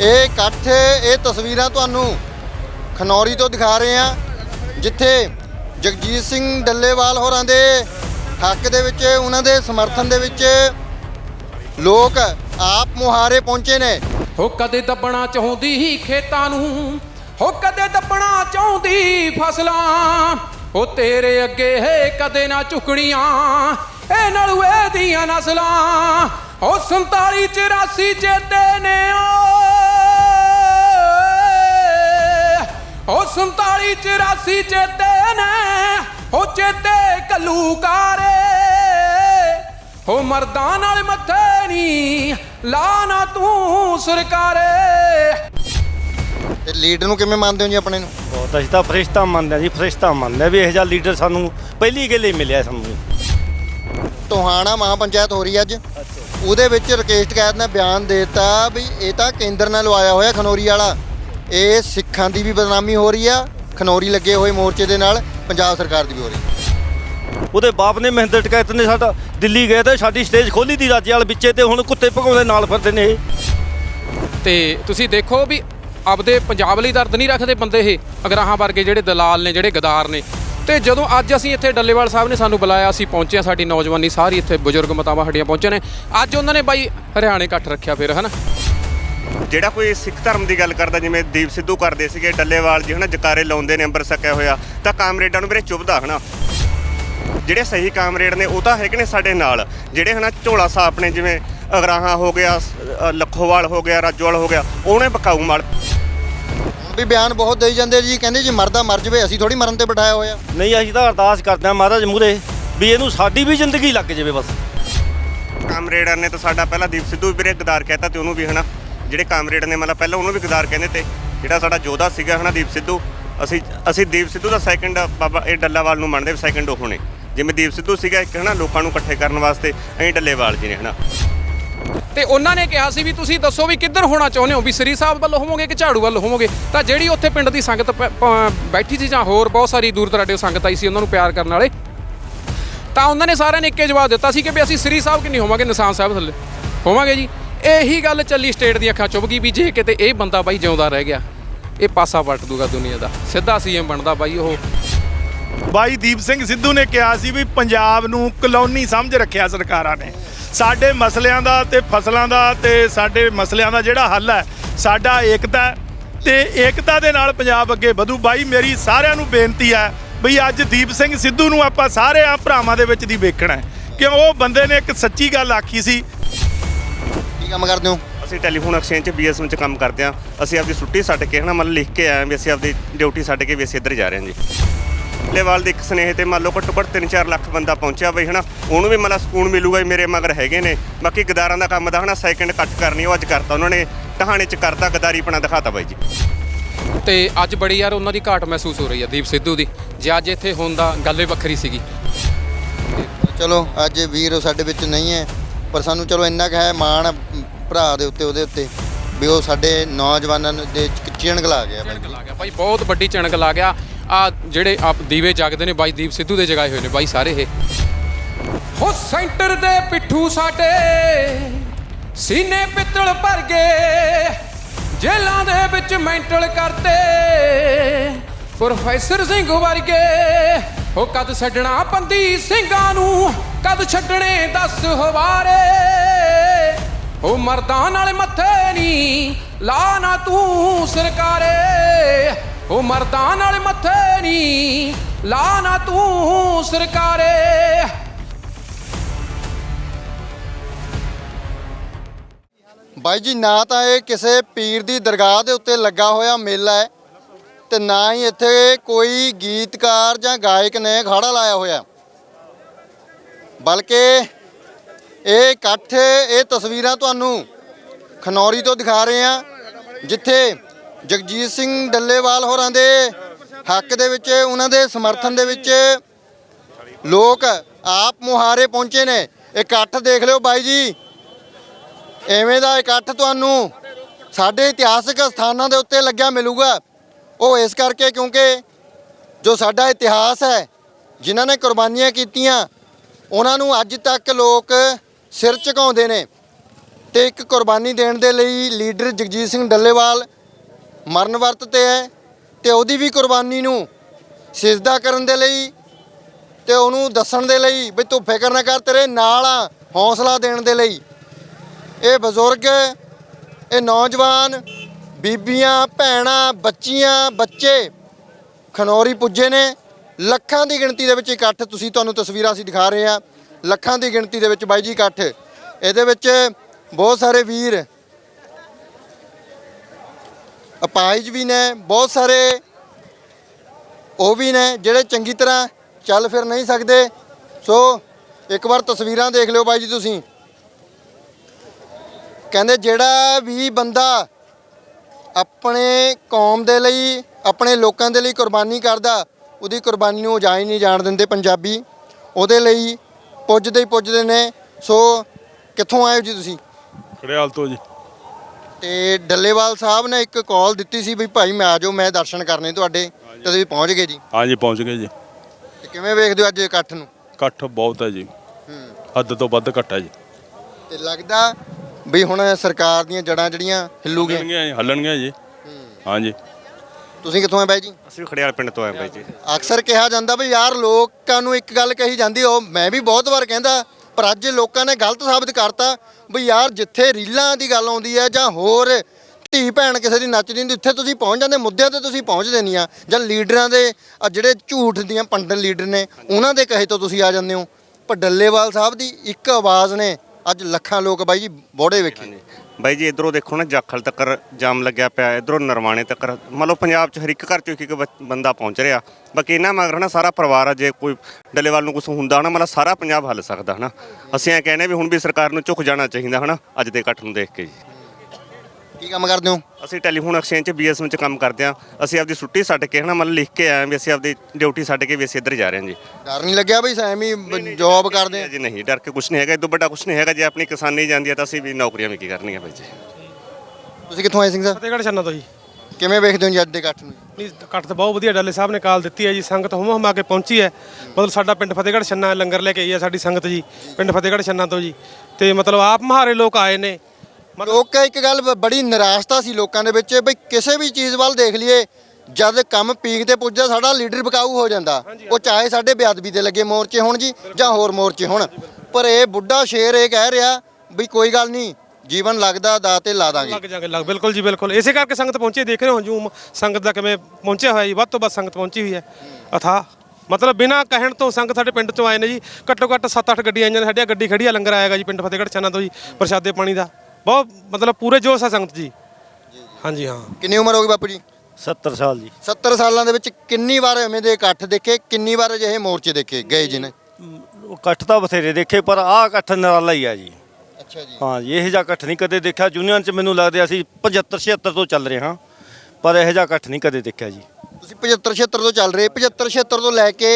ਇਹ ਇਕੱਠ, ਇਹ ਤਸਵੀਰਾਂ ਤੁਹਾਨੂੰ ਖਨੌਰੀ ਤੋਂ ਦਿਖਾ ਰਹੇ ਹਾਂ, ਜਿੱਥੇ ਜਗਜੀਤ ਸਿੰਘ ਡੱਲੇਵਾਲ ਹੋਰਾਂ ਦੇ ਹੱਕ ਦੇ ਵਿੱਚ, ਉਹਨਾਂ ਦੇ ਸਮਰਥਨ ਦੇ ਵਿੱਚ ਲੋਕ ਆਪ ਮੁਹਾਰੇ ਪਹੁੰਚੇ ਨੇ। ਹੋ ਕਦੇ ਦੱਬਣਾ ਚਾਹੁੰਦੀ ਹੀ ਖੇਤਾਂ ਨੂੰ, ਹੋ ਕਦੇ ਦੱਬਣਾ ਚਾਹੁੰਦੀ ਫਸਲਾਂ ਉਹ ਤੇਰੇ ਅੱਗੇ ਹੈ ਕਦੇ ਨਾ ਝੁਕਣੀਆਂ, ਇਹ ਨਲੂਏ ਦੀਆਂ ਨਸਲਾਂ ਹੋ 47 84 ਚੇਤੇ ਨੇ ਓ 47 84 ਚੇਤੇ ਨੇ ਹੋ ਚੇਤੇ ਕੱਲੂਕਾਰੇ ਹੋ ਮਰਦਾਂ ਨਾਲ ਮੱਥੇ ਨਹੀਂ ਲਾ ਨਾ ਤੂੰ ਸਰਕਾਰੇ। ਤੇ ਲੀਡਰ ਨੂੰ ਕਿਵੇਂ ਮੰਨਦੇ ਹੋ ਜੀ ਆਪਣੇ ਨੂੰ? ਬਹੁਤ ਅਸੀਂ ਤਾਂ ਫਰਿਸ਼ਤਾ ਮੰਨਦੇ ਹਾਂ ਜੀ ਫਰਿਸ਼ਤਾ ਮੰਨਦੇ ਹਾਂ ਵੀ ਇਹੋ ਜਿਹਾ ਲੀਡਰ ਸਾਨੂੰ ਪਹਿਲੀ ਗੇਲੇ ਮਿਲਿਆ ਸਾਨੂੰ। ਟੋਹਾਣਾ ਮਹਾਪੰਚਾਇਤ ਹੋ ਰਹੀ ਹੈ ਅੱਜ। ਉਹਦੇ ਵਿੱਚ ਰਕੇਸ਼ ਟਕੈਤ ਨੇ ਬਿਆਨ ਦੇ ਦਿੱਤਾ ਵੀ ਇਹ ਤਾਂ ਕੇਂਦਰ ਨਾਲ ਲਵਾਇਆ ਹੋਇਆ ਖਨੌਰੀ ਵਾਲਾ। ਇਹ ਸਿੱਖਾਂ ਦੀ ਵੀ ਬਦਨਾਮੀ ਹੋ ਰਹੀ ਆ ਖਨੌਰੀ ਲੱਗੇ ਹੋਏ ਮੋਰਚੇ ਦੇ ਨਾਲ ਪੰਜਾਬ ਸਰਕਾਰ ਦੀ ਵੀ ਹੋ ਰਹੀ। ਉਹਦੇ ਬਾਪ ਨੇ ਮਹਿੰਦਰ ਟਕੈਤ ਨੇ ਸਾਡਾ ਦਿੱਲੀ ਗਏ ਤੇ ਸਾਡੀ ਸਟੇਜ ਖੋਲੀ ਦੀ ਰਾਜੇ ਵਾਲ ਵਿੱਚੇ ਤੇ ਹੁਣ ਕੁੱਤੇ ਭਗਾਉਂਦੇ ਨਾਲ ਫਿਰਦੇ ਨੇ ਇਹ। ਤੇ ਤੁਸੀਂ ਦੇਖੋ ਵੀ ਆਪਦੇ ਪੰਜਾਬ ਲਈ ਦਰਦ ਨਹੀਂ ਰੱਖਦੇ ਬੰਦੇ ਇਹ ਅਗਰਾਹਾਂ ਵਰਗੇ ਜਿਹੜੇ ਦਲਾਲ ਨੇ ਜਿਹੜੇ ਗਦਾਰ ਨੇ। ਤੇ ਜਦੋਂ ਅੱਜ ਅਸੀਂ ਇੱਥੇ ਡੱਲੇਵਾਲ ਸਾਹਿਬ ਨੇ ਸਾਨੂੰ ਬੁਲਾਇਆ, ਅਸੀਂ ਪਹੁੰਚੇ ਹਾਂ ਸਾਡੀ ਨੌਜਵਾਨੀ, ਸਾਰੀ ਇੱਥੇ ਬਜ਼ੁਰਗ ਮਤਾਵਾਂ ਸਾਡੀਆਂ ਪਹੁੰਚੇ ਨੇ। ਅੱਜ ਉਹਨਾਂ ਨੇ ਬਾਈ ਹਰਿਆਣੇ ਇਕੱਠ ਰੱਖਿਆ ਫਿਰ, ਹਨਾ? ਜਿਹੜਾ ਕੋਈ ਸਿੱਖ ਧਰਮ ਦੀ ਗੱਲ ਕਰਦਾ, ਜਿਵੇਂ ਦੀਪ ਸਿੱਧੂ ਕਰਦੇ ਸੀਗੇ ਡੱਲੇਵਾਲ ਜੀ, ਹਨਾ, ਜਕਾਰੇ ਲਾਉਂਦੇ ਨੇ ਅੰਬਰ ਸਕਿਆ ਹੋਇਆ, ਤਾਂ ਕਾਮਰੇਡਾਂ ਨੂੰ ਮੇਰੇ ਚੁੱਭਦਾ, ਹਨਾ? ਜਿਹੜੇ ਸਹੀ ਕਾਮਰੇਡ ਨੇ, ਉਹ ਤਾਂ ਹੈਗੇ ਨੇ ਸਾਡੇ ਨਾਲ। ਜਿਹੜੇ, ਹਨਾ, ਝੋਲਾ ਸਾਹਿਬ ਨੇ, ਜਿਵੇਂ ਅਗਰਾਹਾਂ ਹੋ ਗਿਆ ਲੱਖੋਵਾਲ ਹੋ ਗਿਆ, ਰਾਜੋਵਾਲ ਹੋ ਗਿਆ, ਉਹਨੇ ਬਕਾਊ ਮਾਲ। ਵੀ ਬਿਆਨ ਬਹੁਤ ਦੇਈ ਜਾਂਦੇ ਜੀ ਕਹਿੰਦੇ ਜੀ ਮਰਦਾ ਮਰ ਜਵੇ ਅਸੀਂ ਥੋੜੀ ਮਰਨ ਤੇ ਬਿਠਾਇਆ ਹੋਇਆ। ਨਹੀਂ ਅਸੀਂ ਤਾਂ ਅਰਦਾਸ ਕਰਦੇ ਹਾਂ ਮਹਾਰਾਜ ਮੂਹਰੇ ਵੀ ਇਹਨੂੰ ਸਾਡੀ ਵੀ ਜ਼ਿੰਦਗੀ ਲੱਗ ਜਾਵੇ ਬਸ। ਕਾਮਰੇਡਾਂ ਨੇ ਤਾਂ ਸਾਡਾ ਪਹਿਲਾਂ ਦੀਪ ਸਿੱਧੂ ਵੀਰੇ ਗਦਾਰ ਕਹਿਤਾ ਤੇ ਉਹਨੂੰ ਵੀ ਹਨਾ? ਜਿਹੜੇ ਕਾਮਰੇਡ ਨੇ ਮਤਲਬ ਪਹਿਲਾਂ ਉਹਨੂੰ ਵੀ ਗਦਾਰ ਕਹਿੰਦੇ ਤੇ ਜਿਹੜਾ ਸਾਡਾ ਯੋਧਾ ਸੀਗਾ ਹਨਾ ਦੀਪ ਸਿੱਧੂ? ਅਸੀਂ ਅਸੀਂ ਦੀਪ ਸਿੱਧੂ ਦਾ ਸੈਕੰਡ ਬਾਬਾ ਇਹ ਡੱਲਾਵਾਲ ਨੂੰ ਮੰਨਦੇ ਸੈਕੰਡ ਉਹ ਨੇ। ਜਿਵੇਂ ਦੀਪ ਸਿੱਧੂ ਸੀਗਾ ਇੱਕ ਹਨਾ ਲੋਕਾਂ ਨੂੰ ਇਕੱਠੇ ਕਰਨ ਵਾਸਤੇ ਐਂ ਡੱਲੇਵਾਲ ਜੀ ਨੇ ਹਨਾ? ਤੇ ਉਹਨਾਂ ਨੇ ਕਿਹਾ ਸੀ ਵੀ ਤੁਸੀਂ ਦੱਸੋ ਵੀ ਕਿੱਧਰ ਹੋਣਾ ਚਾਹੁੰਦੇ ਹੋ? ਵੀ ਸ੍ਰੀ ਸਾਹਿਬ ਵੱਲ ਹੋਵੋਗੇ ਕਿ ਝਾੜੂ ਵੱਲ ਹੋਵੋਗੇ? ਤਾਂ ਜਿਹੜੀ ਉੱਥੇ ਪਿੰਡ ਦੀ ਸੰਗਤ ਬੈਠੀ ਸੀ ਜਾਂ ਹੋਰ ਬਹੁਤ ਸਾਰੀ ਦੂਰ ਦਰਾਡੇ ਸੰਗਤ ਆਈ ਸੀ ਉਹਨਾਂ ਨੂੰ ਪਿਆਰ ਕਰਨ ਵਾਲੇ, ਤਾਂ ਉਹਨਾਂ ਨੇ ਸਾਰਿਆਂ ਨੇ ਇੱਕੇ ਜਵਾਬ ਦਿੱਤਾ ਸੀ ਕਿ ਵੀ ਅਸੀਂ ਸ੍ਰੀ ਸਾਹਿਬ ਕਿ ਨਹੀਂ ਹੋਵਾਂਗੇ? ਨਿਸ਼ਾਨ ਸਾਹਿਬ ਥੱਲੇ ਹੋਵਾਂਗੇ ਜੀ। ਇਹੀ ਗੱਲ ਚੱਲੀ ਸਟੇਟ ਦੀ ਅੱਖਾਂ ਚੁੱਭ ਗਈ ਵੀ ਜੇ ਕਿਤੇ ਇਹ ਬੰਦਾ ਬਾਈ ਜਿਉਂਦਾ ਰਹਿ ਗਿਆ, ਇਹ ਪਾਸਾ ਪਲਟ ਦੂਗਾ ਦੁਨੀਆ ਦਾ। ਸਿੱਧਾ ਸੀਐਮ ਬਣਦਾ ਬਾਈ ਉਹ। ਬਾਈ ਦੀਪ ਸਿੰਘ ਸਿੱਧੂ ਨੇ ਕਿਹਾ ਸੀ ਵੀ ਪੰਜਾਬ ਨੂੰ ਕਲੋਨੀ ਸਮਝ ਰੱਖਿਆ ਸਰਕਾਰਾਂ ਨੇ। ਸਾਡੇ ਮਸਲਿਆਂ ਦਾ ਤੇ ਫਸਲਾਂ ਦਾ ਤੇ ਸਾਡੇ ਮਸਲਿਆਂ ਦਾ ਜਿਹੜਾ ਹੱਲ ਹੈ ਸਾਡਾ ਏਕਤਾ ਤੇ ਏਕਤਾ ਦੇ ਨਾਲ ਪੰਜਾਬ ਅੱਗੇ ਵਧੂ। ਬਾਈ ਮੇਰੀ ਸਾਰਿਆਂ ਨੂੰ ਬੇਨਤੀ ਹੈ ਬਈ ਅੱਜ ਦੀਪ ਸਿੰਘ ਸਿੱਧੂ ਨੂੰ ਆਪਾਂ ਸਾਰੇ ਆ ਭਰਾਵਾਂ ਦੇ ਵਿੱਚ ਦੀ ਵੇਖਣਾ ਹੈ। ਕਿ ਉਹ ਬੰਦੇ ਨੇ ਇੱਕ ਸੱਚੀ ਗੱਲ ਆਖੀ ਸੀ। ਕੀ ਕੰਮ ਕਰਦੇ ਹੋ? ਅਸੀਂ ਟੈਲੀਫੋਨ ਐਕਸਚੇਂਜ 'ਚ ਬੀਐਸਐਮ 'ਚ ਕੰਮ ਕਰਦੇ ਹਾਂ। ਅਸੀਂ ਆਪਦੀ ਛੁੱਟੀ ਛੱਡ ਕੇ ਹਨਾ ਮਤਲਬ ਲਿਖ ਕੇ ਆਏ ਹਾਂ ਵੀ ਅਸੀਂ ਆਪਦੀ ਡਿਊਟੀ ਛੱਡ ਕੇ ਵੀ ਅਸੀਂ ਇੱਧਰ ਜਾ ਰਹੇ ਹਾਂ ਜੀ। ਲੇਵਾਲ ਦੇ ਇੱਕ ਸਨੇਹ ਤੇ ਮੰਨ ਲਓ ਘੱਟੋ ਘੱਟ 3-4 ਲੱਖ ਬੰਦਾ ਪਹੁੰਚਿਆ ਬਈ ਹਨਾ? ਉਹਨੂੰ ਵੀ ਮਤਲਬ ਸਕੂਨ ਮਿਲੂਗਾ ਵੀ ਮੇਰੇ ਮਗਰ ਹੈਗੇ ਨੇ। ਬਾਕੀ ਗਦਾਰਾਂ ਦਾ ਕੰਮ ਦਾ ਹਨਾ? ਸੈਕਿੰਡ ਕੱਟ ਕਰਨੀ ਉਹ ਅੱਜ ਕਰਤਾ ਉਹਨਾਂ ਨੇ। ਟਹਾਣੇ 'ਚ ਕਰਤਾ ਗਦਾਰੀਪਣਾ ਦਿਖਾਤਾ ਬਾਈ ਜੀ। ਤੇ ਅੱਜ ਬੜੀ ਯਾਰ ਉਹਨਾਂ ਦੀ ਘਾਟ ਮਹਿਸੂਸ ਹੋ ਰਹੀ ਹੈ ਦੀਪ ਸਿੱਧੂ ਦੀ। ਜੇ ਅੱਜ ਇੱਥੇ ਹੁੰਦਾ ਗੱਲ ਹੀ ਵੱਖਰੀ ਸੀਗੀ। ਚਲੋ ਅੱਜ ਵੀਰ ਸਾਡੇ ਵਿੱਚ ਨਹੀਂ ਹੈ ਪਰ ਸਾਨੂੰ ਚਲੋ ਇੰਨਾ ਕੁ ਹੈ ਮਾਣ ਭਰਾ ਦੇ ਉੱਤੇ ਉਹਦੇ ਉੱਤੇ ਵੀ ਉਹ ਸਾਡੇ ਨੌਜਵਾਨਾਂ ਨੂੰ ਦੇ ਚਿਣਗ ਲਾ ਗਿਆ ਬਾਈ ਚਿਣਕ ਲਾ ਗਿਆ। ਬਹੁਤ ਵੱਡੀ ਚਿਣਕ ਲਾ ਗਿਆ। ਆ ਜਿਹੜੇ ਆਪ ਦੀਵੇ ਜਗਦੇ ਨੇ, ਬਾਈ ਦੀਪ ਸਿੱਧੂ ਦੇ ਜਗਾਏ ਹੋਏ ਨੇ, ਬਾਈ ਸਾਰੇ ਇਹ। ਹੋ ਸੈਂਟਰ ਦੇ ਪਿੱਠੂ ਸਾਡੇ, ਸੀਨੇ ਪਿੱਤਲ ਭਰ ਗਏ ਜੇਲਾਂ ਦੇ ਵਿੱਚ ਮੈਂਟਲ ਕਰਤੇ। ਪ੍ਰੋਫੈਸਰ ਸਿੰਘ ਵਰਗੇ, ਹੋ ਕਦ ਛੱਡਣਾ ਬੰਦੀ ਸਿੰਘਾਂ ਨੂੰ, ਕਦ ਛੱਡਣੇ ਦਸ ਹਵਾਰੇ। ਉਹ ਮਰਦਾਂ ਨਾਲ ਮੱਥੇ ਨਹੀਂ ਲਾ ਨਾ ਤੂੰ ਸਰਕਾਰੇ। ਉਹ ਮਰਦਾਂ ਨਾਲ ਮੱਥੇ ਨਹੀਂ ਲਾ ਨਾ ਤੂੰ ਸਰਕਾਰੇ। ਬਾਈ ਜੀ, ਨਾ ਤਾਂ ਇਹ ਕਿਸੇ ਪੀਰ ਦੀ ਦਰਗਾਹ ਦੇ ਉੱਤੇ ਲੱਗਾ ਹੋਇਆ ਮੇਲਾ ਹੈ ਤੇ ਨਾ ਹੀ ਇੱਥੇ ਕੋਈ ਗੀਤਕਾਰ ਜਾਂ ਗਾਇਕ ਨੇ ਖਾੜਾ ਲਾਇਆ ਹੋਇਆ। ਬਲਕਿ ਇਹ ਇਕੱਠ ਇਹ ਤਸਵੀਰਾਂ ਤੁਹਾਨੂੰ ਖਨੌਰੀ ਤੋਂ ਦਿਖਾ ਰਹੇ ਹਾਂ, ਜਿੱਥੇ ਜਗਜੀਤ ਸਿੰਘ ਡੱਲੇਵਾਲ ਹੋਰਾਂ ਦੇ ਹੱਕ ਦੇ ਵਿੱਚ, ਉਹਨਾਂ ਦੇ ਸਮਰਥਨ ਦੇ ਵਿੱਚ ਲੋਕ ਆਪ ਮੁਹਾਰੇ ਪਹੁੰਚੇ ਨੇ। ਇਕੱਠ ਦੇਖ ਲਿਓ ਬਾਈ ਜੀ। ਐਵੇਂ ਦਾ ਇਕੱਠ ਤੁਹਾਨੂੰ ਸਾਡੇ ਇਤਿਹਾਸਕ ਸਥਾਨਾਂ ਦੇ ਉੱਤੇ ਲੱਗਿਆ ਮਿਲੂਗਾ। ਉਹ ਇਸ ਕਰਕੇ ਕਿਉਂਕਿ ਜੋ ਸਾਡਾ ਇਤਿਹਾਸ ਹੈ, ਜਿਨ੍ਹਾਂ ਨੇ ਕੁਰਬਾਨੀਆਂ ਕੀਤੀਆਂ, ਉਹਨਾਂ ਨੂੰ ਅੱਜ ਤੱਕ ਲੋਕ ਸਿਰ ਝੁਕਾਉਂਦੇ ਨੇ। ਤੇ ਇੱਕ ਕੁਰਬਾਨੀ ਦੇਣ ਦੇ ਲਈ ਲੀਡਰ ਜਗਜੀਤ ਸਿੰਘ ਡੱਲੇਵਾਲ ਮਰਨ ਵਰਤ ਤੇ ਹੈ ਤੇ ਉਹਦੀ ਵੀ ਕੁਰਬਾਨੀ ਨੂੰ ਸਿਜਦਾ ਕਰਨ ਦੇ ਲਈ ਤੇ ਉਹਨੂੰ ਦੱਸਣ ਦੇ ਲਈ ਵੀ ਤੂੰ ਫਿਕਰ ਨਾ ਕਰ, ਤੇਰੇ ਨਾਲ ਆ, ਹੌਸਲਾ ਦੇਣ ਦੇ ਲਈ। ਇਹ ਬਜ਼ੁਰਗ, ਇਹ ਨੌਜਵਾਨ, ਬੀਬੀਆਂ, ਭੈਣਾਂ, ਬੱਚੀਆਂ, ਬੱਚੇ ਖਨੌਰੀ ਪੁੱਜੇ ਨੇ। ਲੱਖਾਂ ਦੀ ਗਿਣਤੀ ਦੇ ਵਿੱਚ ਇਕੱਠ ਤੁਸੀਂ ਤੁਹਾਨੂੰ ਤਸਵੀਰਾਂ ਅਸੀਂ ਦਿਖਾ ਰਹੇ ਹਾਂ। ਲੱਖਾਂ ਦੀ ਗਿਣਤੀ ਦੇ ਵਿੱਚ ਬਾਈ ਜੀ ਇਕੱਠ। ਇਹਦੇ ਵਿੱਚ ਬਹੁਤ ਸਾਰੇ ਵੀਰ ਅਪਾਇਜ ਵੀ ਨੇ, ਬਹੁਤ ਸਾਰੇ ਉਹ ਵੀ ਨੇ ਜਿਹੜੇ ਚੰਗੀ ਤਰ੍ਹਾਂ ਚੱਲ ਫਿਰ ਨਹੀਂ ਸਕਦੇ। ਸੋ ਇੱਕ ਵਾਰ ਤਸਵੀਰਾਂ ਦੇਖ ਲਿਓ ਬਾਈ ਜੀ ਤੁਸੀਂ। ਕਹਿੰਦੇ ਜਿਹੜਾ ਵੀ ਬੰਦਾ ਆਪਣੇ ਕੌਮ ਦੇ ਲਈ, ਆਪਣੇ ਲੋਕਾਂ ਦੇ ਲਈ ਕੁਰਬਾਨੀ ਕਰਦਾ, ਉਹਦੀ ਕੁਰਬਾਨੀ ਨੂੰ ਜਾਇ ਨਹੀਂ ਜਾਣ ਦਿੰਦੇ ਪੰਜਾਬੀ। ਉਹਦੇ ਲਈ ਪੁੱਜਦੇ ਹੀ ਪੁੱਜਦੇ ਨੇ। ਸੋ ਕਿੱਥੋਂ ਆਏ ਹੋ ਜੀ ਤੁਸੀਂ? ਖੜਿਆਲ ਤੋਂ ਜੀ। ਤੇ ਡੱਲੇਵਾਲ ਸਾਹਿਬ ਨੇ ਇੱਕ ਕਾਲ ਦਿੱਤੀ ਸੀ ਵੀ ਭਾਈ ਮੈਂ ਆ ਜਾਓ ਮੈਂ ਦਰਸ਼ਨ ਕਰਨੇ ਤੁਹਾਡੇ ਤੇ ਤੁਸੀਂ ਪਹੁੰਚ ਗਏ ਜੀ। ਹਾਂਜੀ ਪਹੁੰਚ ਗਏ ਜੀ। ਤੇ ਕਿਵੇਂ ਵੇਖਦੇ ਹੋ ਅੱਜ ਇਕੱਠ ਨੂੰ? ਇਕੱਠ ਬਹੁਤ ਹੈ ਜੀ। ਹੂੰ। ਹੱਦ ਤੋਂ ਵੱਧ ਇਕੱਠ ਹੈ ਜੀ। ਤੇ ਲੱਗਦਾ ਵੀ ਹੁਣ ਸਰਕਾਰ ਦੀਆਂ ਜੜਾਂ ਜਿਹੜੀਆਂ ਹਿੱਲੂਗੀਆਂ। ਹੱਲਣਗੀਆਂ ਜੀ ਹੱਲਣਗੀਆਂ ਜੀ। ਹਾਂਜੀ। ਤੁਸੀਂ ਕਿੱਥੋਂ ਆਏ ਬਾਈ ਜੀ? ਅਸੀਂ ਵੀ ਖੜਿਆਲ ਪਿੰਡ ਤੋਂ ਆਏ ਬਾਈ ਜੀ। ਅਕਸਰ ਕਿਹਾ ਜਾਂਦਾ ਵੀ ਯਾਰ ਲੋਕਾਂ ਨੂੰ ਇੱਕ ਗੱਲ ਕਹੀ ਜਾਂਦੀ ਉਹ ਮੈਂ ਵੀ ਬਹੁਤ ਵਾਰ ਕਹਿੰਦਾ ਪਰ ਅੱਜ ਲੋਕਾਂ ਨੇ ਗਲਤ ਸਾਬਤ ਕਰਤਾ ਵੀ ਯਾਰ ਜਿੱਥੇ ਰੀਲਾਂ ਦੀ ਗੱਲ ਆਉਂਦੀ ਹੈ ਜਾਂ ਹੋਰ ਧੀ ਭੈਣ ਕਿਸੇ ਦੀ ਨੱਚਦੀ ਹੁੰਦੀ, ਉੱਥੇ ਤੁਸੀਂ ਪਹੁੰਚ ਜਾਂਦੇ, ਮੁੱਦਿਆਂ ਤੇ ਤੁਸੀਂ ਪਹੁੰਚਦੇ ਨਹੀਂ ਆ। ਜਾਂ ਲੀਡਰਾਂ ਦੇ ਆਹ ਜਿਹੜੇ ਝੂਠ ਦੀਆਂ ਪੰਡਨ ਲੀਡਰ ਨੇ, ਉਹਨਾਂ ਦੇ ਕਹੇ ਤੋਂ ਤੁਸੀਂ ਆ ਜਾਂਦੇ ਹੋ। ਪਰ ਡੱਲੇਵਾਲ ਸਾਹਿਬ ਦੀ ਇੱਕ ਆਵਾਜ਼ ਨੇ, ਅੱਜ ਲੱਖਾਂ ਲੋਕ ਬਾਈ ਜੀ ਬੋੜੇ ਵੇਖੇ। ਨੇ ਬਾਈ ਜੀ, ਇਧਰੋਂ ਦੇਖੋ ਨਾ, ਜਾਖਲ ਤੱਕ ਜਾਮ ਲੱਗਿਆ ਪਿਆ, ਇਧਰੋਂ ਨਰਵਾਣੇ ਤੱਕ ਮੰਨ ਲਓ ਪੰਜਾਬ 'ਚ ਹਰ ਇੱਕ ਘਰ 'ਚ ਇੱਕ ਇੱਕ ਬੱਚ- ਬੰਦਾ ਪਹੁੰਚ ਰਿਹਾ। ਬਾਕੀ ਇਹਨਾਂ ਮਗਰ ਨਾ, ਸਾਰਾ ਪਰਿਵਾਰ ਆ, ਜੇ ਕੋਈ ਡੱਲੇਵਾਲ ਨੂੰ ਕੁਝ ਹੁੰਦਾ ਨਾ, ਮਤਲਬ ਸਾਰਾ ਪੰਜਾਬ ਹੱਲ ਸਕਦਾ, ਹਨਾ? ਅਸੀਂ ਐ ਕਹਿੰਦੇ ਵੀ ਹੁਣ ਵੀ ਸਰਕਾਰ ਨੂੰ ਝੁਕ ਜਾਣਾ ਚਾਹੀਦਾ, ਹਨਾ? ਅੱਜ ਦੇ ਇਕੱਠ ਨੂੰ ਦੇਖ ਕੇ ਜੀ। ਕੀ ਕੰਮ ਕਰਦੇ ਹੋ? ਅਸੀਂ ਟੈਲੀਫੋਨ ਐਕਸਚੇਂਜ 'ਚ ਬੀਐਸਐਨ 'ਚ ਕੰਮ ਕਰਦੇ ਆ ਅਸੀਂ ਆਪਦੀ ਛੁੱਟੀ ਛੱਡ ਕੇ ਹਨਾ ਮਤਲਬ ਲਿਖ ਕੇ ਆਏ ਹਾਂ ਵੀ ਅਸੀਂ ਆਪਦੀ ਡਿਊਟੀ ਛੱਡ ਕੇ ਵੀ ਅਸੀਂ ਇੱਧਰ ਜਾ ਰਹੇ ਹਾਂ ਜੀ। ਡਰ ਨਹੀਂ ਲੱਗਿਆ ਬਈ ਐਵੇਂ ਜੌਬ ਕਰਦੇ ਆ? ਜੀ ਨਹੀਂ ਡਰ ਕੇ ਕੁਝ ਨਹੀਂ ਹੈਗਾ। ਇਦੋਂ ਵੱਡਾ ਕੁਝ ਨਹੀਂ ਹੈਗਾ। ਜੇ ਆਪਣੀ ਕਿਸਾਨੀ ਜਾਂਦੀ ਹੈ ਤਾਂ ਅਸੀਂ ਵੀ ਨੌਕਰੀਆਂ ਵੀ ਕੀ ਕਰਨੀਆਂ ਬਾਈ ਜੀ। ਤੁਸੀਂ ਕਿੱਥੋਂ ਆਏ ਸਿੰਘ ਸਾਹਿਬ ਫਤਿਹਗੜ੍ਹ ਛੰਨਾ ਤੋਂ ਜੀ। ਕਿਵੇਂ ਵੇਖਦੇ ਹੋ ਜੀ ਅੱਜ ਦੇ ਇਕੱਠ ਨੂੰ? ਨਹੀਂ ਕੱਟ ਤਾਂ ਬਹੁਤ ਵਧੀਆ ਡੱਲੇ ਸਾਹਿਬ ਨੇ ਕਾਲ ਦਿੱਤੀ ਹੈ ਜੀ। ਸੰਗਤ ਹੁਮ ਹੁਮਾ ਕੇ ਪਹੁੰਚੀ ਹੈ। ਮਤਲਬ ਸਾਡਾ ਪਿੰਡ ਫਤਿਹਗੜ੍ਹ ਛੰਨਾ ਲੰਗਰ ਲੈ ਕੇ ਆਈ ਹੈ ਸਾਡੀ ਸੰਗਤ ਜੀ ਪਿੰਡ ਫਤਿਹਗੜ੍ਹ ਛੰਨਾ ਤੋਂ ਜੀ। ਤੇ ਮਤਲਬ ਆਪ ਮਹਾਰੇ ਲੋਕ ਆਏ ਨੇ। ਲੋਕ ਇੱਕ ਗੱਲ ਬ- ਬੜੀ ਨਿਰਾਸ਼ਤਾ ਸੀ ਲੋਕਾਂ ਦੇ ਵਿੱਚ ਬਈ ਕਿਸੇ ਵੀ ਚੀਜ਼ ਵੱਲ ਦੇਖ ਲਈਏ ਜਦ ਕੰਮ ਪੀਕ ਤੇ ਪੁੱਜਦਾ ਸਾਡਾ ਲੀਡਰ ਬਕਾਊ ਹੋ ਜਾਂਦਾ। ਉਹ ਚਾਹੇ ਸਾਡੇ ਬਿਆਦਬੀ ਦੇ ਲੱਗੇ ਮੋਰਚੇ ਹੋਣ ਜੀ ਜਾਂ ਹੋਰ ਮੋਰਚੇ ਹੋਣ। ਪਰ ਇਹ ਬੁੱਢਾ ਸ਼ੇਰ ਇਹ ਕਹਿ ਰਿਹਾ ਵੀ ਕੋਈ ਗੱਲ ਨਹੀਂ ਜੀਵਨ ਲੱਗਦਾ ਦਾ ਤੇ ਲਾ ਦਾਂਗੇ। ਲੱਗ ਜਾਗੇ ਲੱਗ ਬਿਲਕੁਲ ਜੀ ਬਿਲਕੁਲ। ਇਸੇ ਕਰਕੇ ਸੰਗਤ ਪਹੁੰਚੀ ਹੈ, ਦੇਖ ਰਹੇ ਹੋ ਹਜੂਮ ਸੰਗਤ ਦਾ ਕਿਵੇਂ ਪਹੁੰਚਿਆ ਹੋਇਆ ਜੀ ਵੱਧ ਤੋਂ ਵੱਧ ਸੰਗਤ ਪਹੁੰਚੀ ਹੋਈ ਹੈ। ਅਥਾ ਮਤਲਬ ਬਿਨਾਂ ਕਹਿਣ ਤੋਂ ਸੰਗਤ ਸਾਡੇ ਪਿੰਡ ਚੋਂ ਆਏ ਨੇ ਜੀ। ਘੱਟੋ ਘੱਟ 7-8 ਗੱਡੀਆਂ ਆਈਆਂ ਨੇ ਸਾਡੀਆਂ ਗੱਡੀ ਖੜੀ ਆ ਲੰਗਰ ਆਏਗਾ ਜੀ ਪਿੰਡ ਫਤਿਹਗੜ੍ਹ ਛੰਨਾ ਤੋਂ ਜੀ ਪ੍ਰਸ਼ਾਦੇ ਪਾਣੀ ਦਾ। ਬਹੁਤ ਮਤਲਬ ਪੂਰੇ ਜੋਸ਼ ਆ ਸੰਗਤ ਜੀ। ਹਾਂਜੀ ਹਾਂ। ਕਿੰਨੀ ਉਮਰ ਹੋ ਗਈ ਬਾਪੂ ਜੀ? 70 ਸਾਲ ਜੀ। 70 ਸਾਲਾਂ ਦੇ ਵਿੱਚ ਕਿੰਨੀ ਵਾਰ ਐਵੇਂ ਦੇ ਇਕੱਠ ਦੇਖੇ ਕਿੰਨੀ ਵਾਰ ਅਜਿਹੇ ਮੋਰਚੇ ਦੇਖੇ ਗਏ ਜੀ ਨੇ ਉਹ ਇਕੱਠ ਤਾਂ ਬਥੇਰੇ ਦੇਖੇ ਪਰ ਆਹ ਇਕੱਠ ਨਿਰਾਲਾ ਹੀ ਆ ਜੀ। ਅੱਛਾ ਜੀ। ਹਾਂ ਜੀ ਇਹੋ ਜਿਹਾ ਇਕੱਠ ਨਹੀਂ ਕਦੇ ਦੇਖਿਆ। ਯੂਨੀਅਨ 'ਚ ਮੈਨੂੰ ਲੱਗਦਾ ਅਸੀਂ 75 76 ਤੋਂ ਚੱਲ ਰਹੇ ਹਾਂ ਪਰ ਇਹੋ ਜਿਹਾ ਇਕੱਠ ਨਹੀਂ ਕਦੇ ਦੇਖਿਆ ਜੀ। ਤੁਸੀਂ 75 76 ਤੋਂ ਚੱਲ ਰਹੇ 75 76 ਤੋਂ ਲੈ ਕੇ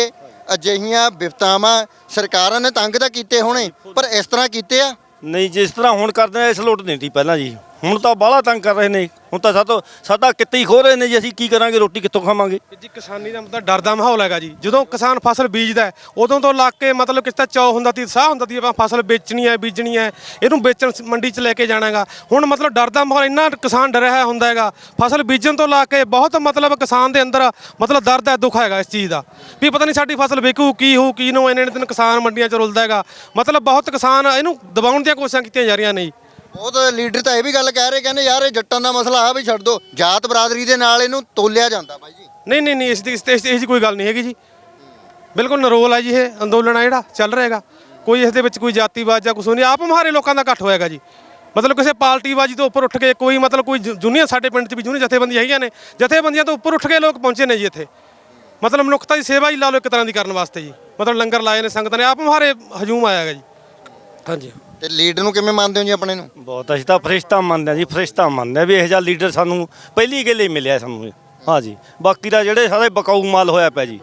ਅਜਿਹੀਆਂ ਵਿਪਤਾਵਾਂ ਸਰਕਾਰਾਂ ਨੇ ਤੰਗ ਤਾਂ ਕੀਤੇ ਹੋਣੇ ਪਰ ਇਸ ਤਰ੍ਹਾਂ ਕੀਤੇ ਆ? ਨਹੀਂ ਜਿਸ ਤਰ੍ਹਾਂ ਹੁਣ ਕਰਦੇ ਆ ਇਸ ਲੋਟ ਨਹੀਂ ਸੀ ਪਹਿਲਾਂ ਜੀ। ਹੁਣ ਤਾਂ ਬਾਹਲਾ ਤੰਗ ਕਰ ਰਹੇ ਨੇ। ਹੁਣ ਤਾਂ ਸਾਤੋਂ ਸਾਡਾ ਕਿੱਤੇ ਹੀ ਖੋ ਰਹੇ ਨੇ ਜੀ ਅਸੀਂ ਕੀ ਕਰਾਂਗੇ ਰੋਟੀ ਕਿੱਥੋਂ ਖਾਵਾਂਗੇ? ਜੀ ਕਿਸਾਨੀ ਦਾ ਮਤਲਬ ਡਰ ਦਾ ਮਾਹੌਲ ਹੈਗਾ ਜੀ। ਜਦੋਂ ਕਿਸਾਨ ਫਸਲ ਬੀਜਦਾ ਹੈ, ਉਦੋਂ ਤੋਂ ਲੱਗ ਕੇ ਮਤਲਬ ਕਿਸ ਤਰ੍ਹਾਂ ਚੌ ਹੁੰਦਾ ਤੀ ਸਾਹ ਹੁੰਦਾ ਸੀ ਆਪਾਂ ਫਸਲ ਵੇਚਣੀ ਹੈ ਬੀਜਣੀ ਹੈ ਇਹਨੂੰ ਵੇਚਣ ਸ- ਮੰਡੀ 'ਚ ਲੈ ਕੇ ਜਾਣਾ ਹੈਗਾ। ਹੁਣ ਮਤਲਬ ਡਰ ਦਾ ਮਾਹੌਲ ਇੰਨਾ ਕਿਸਾਨ ਡਰਿਆ ਹੋਇਆ ਹੁੰਦਾ ਹੈਗਾ। ਫਸਲ ਬੀਜਣ ਤੋਂ ਲਾ ਕੇ ਬਹੁਤ ਮਤਲਬ ਕਿਸਾਨ ਦੇ ਅੰਦਰ ਮਤਲਬ ਦਰਦ ਹੈ ਦੁੱਖ ਹੈਗਾ ਇਸ ਚੀਜ਼ ਦਾ। ਵੀ ਪਤਾ ਨਹੀਂ ਸਾਡੀ ਫਸਲ ਵਿਕੂ ਕੀ ਹੋਊ ਕੀ ਨੂੰ ਇੰਨੇ ਇੰਨੇ ਦਿਨ ਕਿਸਾਨ ਮੰਡੀਆਂ 'ਚ ਰੁਲਦਾ ਹੈਗਾ। ਮਤਲਬ ਬਹੁਤ ਕਿਸਾਨ ਇਹਨੂੰ ਦਬਾਉਣ ਦੀਆਂ ਕੋਸ਼ਿਸ਼ਾਂ ਕੀਤੀਆਂ ਜਾ ਰਹੀਆਂ ਨੇ ਜੀ। ਬਹੁਤ ਲੀਡਰ ਤਾਂ ਇਹ ਵੀ ਗੱਲ ਕਹਿ ਰਹੇ ਕਹਿੰਦੇ ਯਾਰ ਇਹ ਜੱਟਾਂ ਦਾ ਮਸਲਾ ਆ ਵੀ ਛੱਡ ਦੋ ਜਾਤ ਬਰਾਦਰੀ ਦੇ ਨਾਲ ਇਹਨੂੰ ਤੋਲਿਆ ਜਾਂਦਾ ਬਾਈ ਜੀ। ਨਹੀਂ ਨਹੀਂ ਨਹੀਂ ਇਸ ਦੀ ਇਸ ਤੇ- ਇਸ ਦੀ ਕੋਈ ਗੱਲ ਨਹੀਂ ਹੈਗੀ ਜੀ। ਬਿਲਕੁਲ ਨਰੋਲ ਹੈ ਜੀ ਇਹ ਅੰਦੋਲਨ ਆ ਜਿਹੜਾ ਚੱਲ ਰਿਹਾ ਹੈਗਾ। ਕੋਈ ਇਸ ਦੇ ਵਿੱਚ ਕੋਈ ਜਾਤੀਵਾਦ ਜਾਂ ਕੁਛ ਨਹੀਂ ਆਪ ਮਹਾਰੇ ਲੋਕਾਂ ਦਾ ਇਕੱਠ ਹੋਏਗਾ ਜੀ। ਮਤਲਬ ਕਿਸੇ ਪਾਰਟੀਬਾਜੀ ਤੋਂ ਉੱਪਰ ਉੱਠ ਕੇ ਕੋਈ ਮਤਲਬ ਕੋਈ ਜੁਨੀਅਰ ਸਾਡੇ ਪਿੰਡ 'ਚ ਵੀ ਜੁਨੀਅਰ ਜਥੇਬੰਦੀਆਂ ਹੈਗੀਆਂ ਨੇ ਜਥੇਬੰਦੀਆਂ ਤੋਂ ਉੱਪਰ ਉੱਠ ਕੇ ਲੋਕ ਪਹੁੰਚੇ ਨੇ ਜੀ ਇੱਥੇ। ਮਤਲਬ ਮਨੁੱਖਤਾ ਦੀ ਸੇਵਾ ਹੀ ਲਾ ਲਓ ਇੱਕ ਤਰ੍ਹਾਂ ਦੀ ਕਰਨ ਵਾਸਤੇ ਜੀ। ਮਤਲਬ ਲੰਗਰ ਲਾਏ ਨੇ ਸੰਗਤ ਨੇ ਆਪ ਮਹਾਰੇ ਹਜੂਮ ਆਇਆ ਹੈਗਾ ਜੀ। ਹਾਂਜੀ। ਤੇ ਲੀਡਰ ਨੂੰ ਕਿਵੇਂ ਮੰਨਦੇ ਹੋ ਜੀ ਆਪਣੇ ਨੂੰ? ਬਹੁਤ ਅਸੀਂ ਤਾਂ ਫਰਿਸ਼ਤਾ ਮੰਨਦੇ ਹਾਂ ਜੀ ਫਰਿਸ਼ਤਾ ਮੰਨਦੇ ਹਾਂ ਵੀ ਇਹੋ ਜਿਹਾ ਲੀਡਰ ਸਾਨੂੰ ਪਹਿਲੀ ਗੇਲੇ ਮਿਲਿਆ ਸਾਨੂੰ ਹਾਂ ਜੀ ਬਾਕੀ ਦਾ ਜਿਹੜੇ ਸਾਰੇ ਬਕਾਊ ਮਾਲ ਹੋਇਆ ਪਿਆ ਜੀ।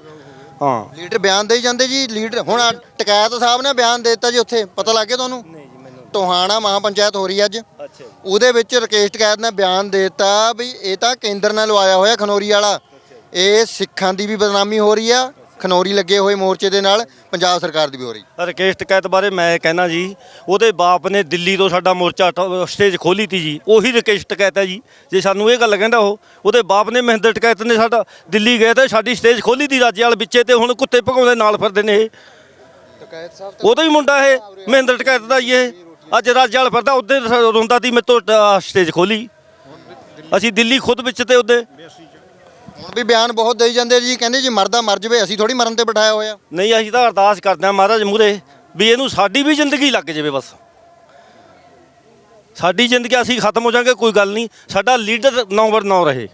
ਹਾਂ। ਲੀਡਰ ਬਿਆਨ ਦੇਈ ਜਾਂਦੇ ਜੀ ਲੀਡਰ ਹੁਣ ਆਹ ਸਾਹਿਬ ਨੇ ਬਿਆਨ ਦੇ ਦਿੱਤਾ ਜੀ ਉੱਥੇ ਪਤਾ ਲੱਗ ਗਿਆ ਤੁਹਾਨੂੰ? ਨਹੀਂ ਜੀ ਮੈਨੂੰ ਟੋਹਾਣਾ ਮਹਾਪੰਚਾਇਤ ਹੋ ਰਹੀ ਅੱਜ। ਅੱਛਾ ਉਹਦੇ ਵਿੱਚ ਰਕੇਸ਼ ਟਕੈਤ ਨੇ ਬਿਆਨ ਦੇ ਦਿੱਤਾ ਵੀ ਇਹ ਤਾਂ ਕੇਂਦਰ ਨੇ ਲਵਾਇਆ ਹੋਇਆ ਖਨੋਰੀ ਵਾਲਾ। ਇਹ ਸਿੱਖਾਂ ਦੀ ਵੀ ਬਦਨਾਮੀ ਹੋ ਰਹੀ ਆ ਖਨੌਰੀ ਲੱਗੇ ਹੋਏ ਮੋਰਚੇ ਦੇ ਨਾਲ ਪੰਜਾਬ ਸਰਕਾਰ ਦੀ ਬਿਓਰੀ। ਹੋ ਰਕੇਸ਼ ਟਕੈਤ ਬਾਰੇ ਮੈਂ ਕਹਿਣਾ ਜੀ, ਉਹਦੇ ਬਾਪ ਨੇ ਦਿੱਲੀ ਤੋਂ ਸਾਡਾ ਮੋਰਚਾ ਸਟੇਜ ਖੋਲੀ ਤੀ ਜੀ। ਉਹੀ ਰਕੇਸ਼ ਟਕੈਤ ਹੈ ਜੀ। ਜੇ ਸਾਨੂੰ ਇਹ ਗੱਲ ਕਹਿੰਦਾ ਉਹ, ਉਹਦੇ ਬਾਪ ਨੇ ਮਹਿੰਦਰ ਟਕੈਤ ਨੇ ਸਾਡਾ ਦਿੱਲੀ ਗਏ ਤੇ ਸਾਡੀ ਸਟੇਜ ਖੋਲੀ ਤੀ ਰਾਜੇ ਵਾਲ ਵਿੱਚੇ ਤੇ ਹੁਣ ਕੁੱਤੇ ਭਗਾਉਂਦੇ ਨਾਲ ਫਿਰਦੇ ਨੇ ਇਹ। ਉਹਦਾ ਹੀ ਮੁੰਡਾ ਇਹ, ਮਹਿੰਦਰ ਟਕੈਤ ਦਾ ਹੀ ਇਹ। ਅੱਜ ਰਾਜੇ ਵਾਲ ਫਿਰਦਾ, ਉਹਦੇ ਰੋਂਦਾ ਤੀ ਮੇਰੇ ਤੋਂ ਸਟੇਜ ਖੋਲੀ ਅਸੀਂ ਦਿੱਲੀ ਖੁਦ ਵਿੱਚ ਤੇ ਉਹਦੇ ਹੁਣ ਵੀ ਬਿਆਨ ਬਹੁਤ ਦੇਈ ਜਾਂਦੇ ਜੀ ਕਹਿੰਦੇ ਜੀ ਮਰਦਾ ਮਰ ਜਵੇ ਅਸੀਂ ਥੋੜੀ ਮਰਨ ਤੇ ਬਿਠਾਇਆ ਹੋਇਆ। ਨਹੀਂ ਅਸੀਂ ਤਾਂ ਅਰਦਾਸ ਕਰਦੇ ਹਾਂ ਮਹਾਰਾਜ ਮੂਰੇ ਵੀ ਇਹਨੂੰ ਸਾਡੀ ਵੀ ਜ਼ਿੰਦਗੀ ਲੱਗ ਜਾਵੇ ਬਸ। ਸਾਡੀ ਜ਼ਿੰਦਗੀ ਅਸੀਂ ਖਤਮ ਹੋ ਜਾਾਂਗੇ ਕੋਈ ਗੱਲ ਨਹੀਂ ਸਾਡਾ ਲੀਡਰ ਨੰਬਰ 9 ਰਹੇ।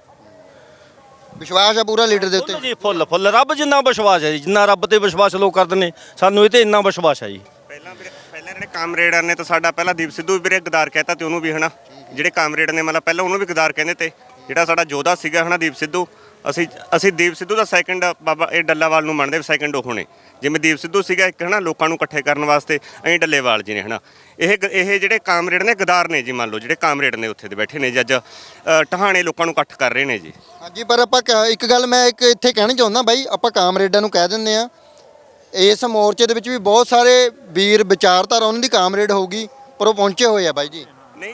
ਵਿਸ਼ਵਾਸ ਹੈ ਪੂਰਾ ਲੀਡਰ ਦੇ ਉੱਤੇ? ਜੀ ਫੁੱਲ ਫੁੱਲ ਰੱਬ ਜਿੰਨਾ ਵਿਸ਼ਵਾਸ ਹੈ ਜੀ ਜਿੰਨਾ ਰੱਬ ਤੇ ਵਿਸ਼ਵਾਸ ਲੋਕ ਕਰਦੇ ਨੇ ਸਾਨੂੰ ਇਹ ਤੇ ਇੰਨਾ ਵਿਸ਼ਵਾਸ ਹੈ ਜੀ। ਪਹਿਲਾਂ ਵੀਰੇ ਪਹਿਲਾਂ ਜਿਹੜੇ ਕਾਮਰੇਡਰ ਨੇ ਤਾਂ ਸਾਡਾ ਪਹਿਲਾਂ ਦੀਪ ਸਿੱਧੂ ਵੀਰੇ ਗਦਾਰ ਕਹਿਤਾ ਤੇ ਉਹਨੂੰ ਵੀ ਹਨਾ ਜਿਹੜੇ ਕਾਮਰੇਡ ਨੇ ਮਤਲਬ ਪਹਿਲਾਂ ਉਹਨੂੰ ਵੀ ਗਦਾਰ ਕਹਿੰਦੇ ਤੇ ਜਿਹੜਾ ਸਾਡਾ ਯੋਧਾ ਸੀਗਾ ਹਨਾ ਦੀਪ ਸਿੱਧੂ ਅਸੀਂ ਅਸੀਂ ਦੀਪ ਸਿੱਧੂ ਦਾ ਸੈਕੰਡ ਬਾਬਾ ਇਹ ਡੱਲਾਵਾਲ ਨੂੰ ਮੰਨਦੇ ਸੈਕੰਡ ਉਹ ਨੇ। ਜਿਵੇਂ ਦੀਪ ਸਿੱਧੂ ਸੀਗਾ ਇੱਕ ਹਨਾ ਲੋਕਾਂ ਨੂੰ ਇਕੱਠੇ ਕਰਨ ਵਾਸਤੇ ਅਸੀਂ ਡੱਲੇਵਾਲ ਜੀ ਨੇ ਹਨਾ। ਇਹ ਇਹ ਜਿਹੜੇ ਕਾਮਰੇਡ ਨੇ ਗਦਾਰ ਨੇ ਜੀ ਮੰਨ ਲਓ ਜਿਹੜੇ ਕਾਮਰੇਡ ਨੇ ਉੱਥੇ ਦੇ ਬੈਠੇ ਨੇ ਜੀ ਅੱਜ। ਅ, ਟਹਾਣੇ ਲੋਕਾਂ ਨੂੰ ਇਕੱਠ ਕਰ ਰਹੇ ਨੇ ਜੀ। ਹਾਂਜੀ ਪਰ ਆਪਾਂ ਇੱਕ ਗੱਲ ਮੈਂ ਇੱਕ ਇੱਥੇ ਕਹਿਣੀ ਚਾਹੁੰਦਾ ਬਾਈ ਆਪਾਂ ਕਾਮਰੇਡਾਂ ਨੂੰ ਕਹਿ ਦਿੰਦੇ ਆ ਇਸ ਮੋਰਚੇ ਦੇ ਵਿੱਚ ਵੀ ਬਹੁਤ ਸਾਰੇ ਵੀਰ ਵਿਚਾਰਧਾਰਾ ਉਹਨਾਂ ਦੀ ਕਾਮਰੇਡ ਹੋਊਗੀ ਪਰ ਉਹ ਪਹੁੰਚੇ ਹੋਏ ਆ ਬਾਈ ਜੀ,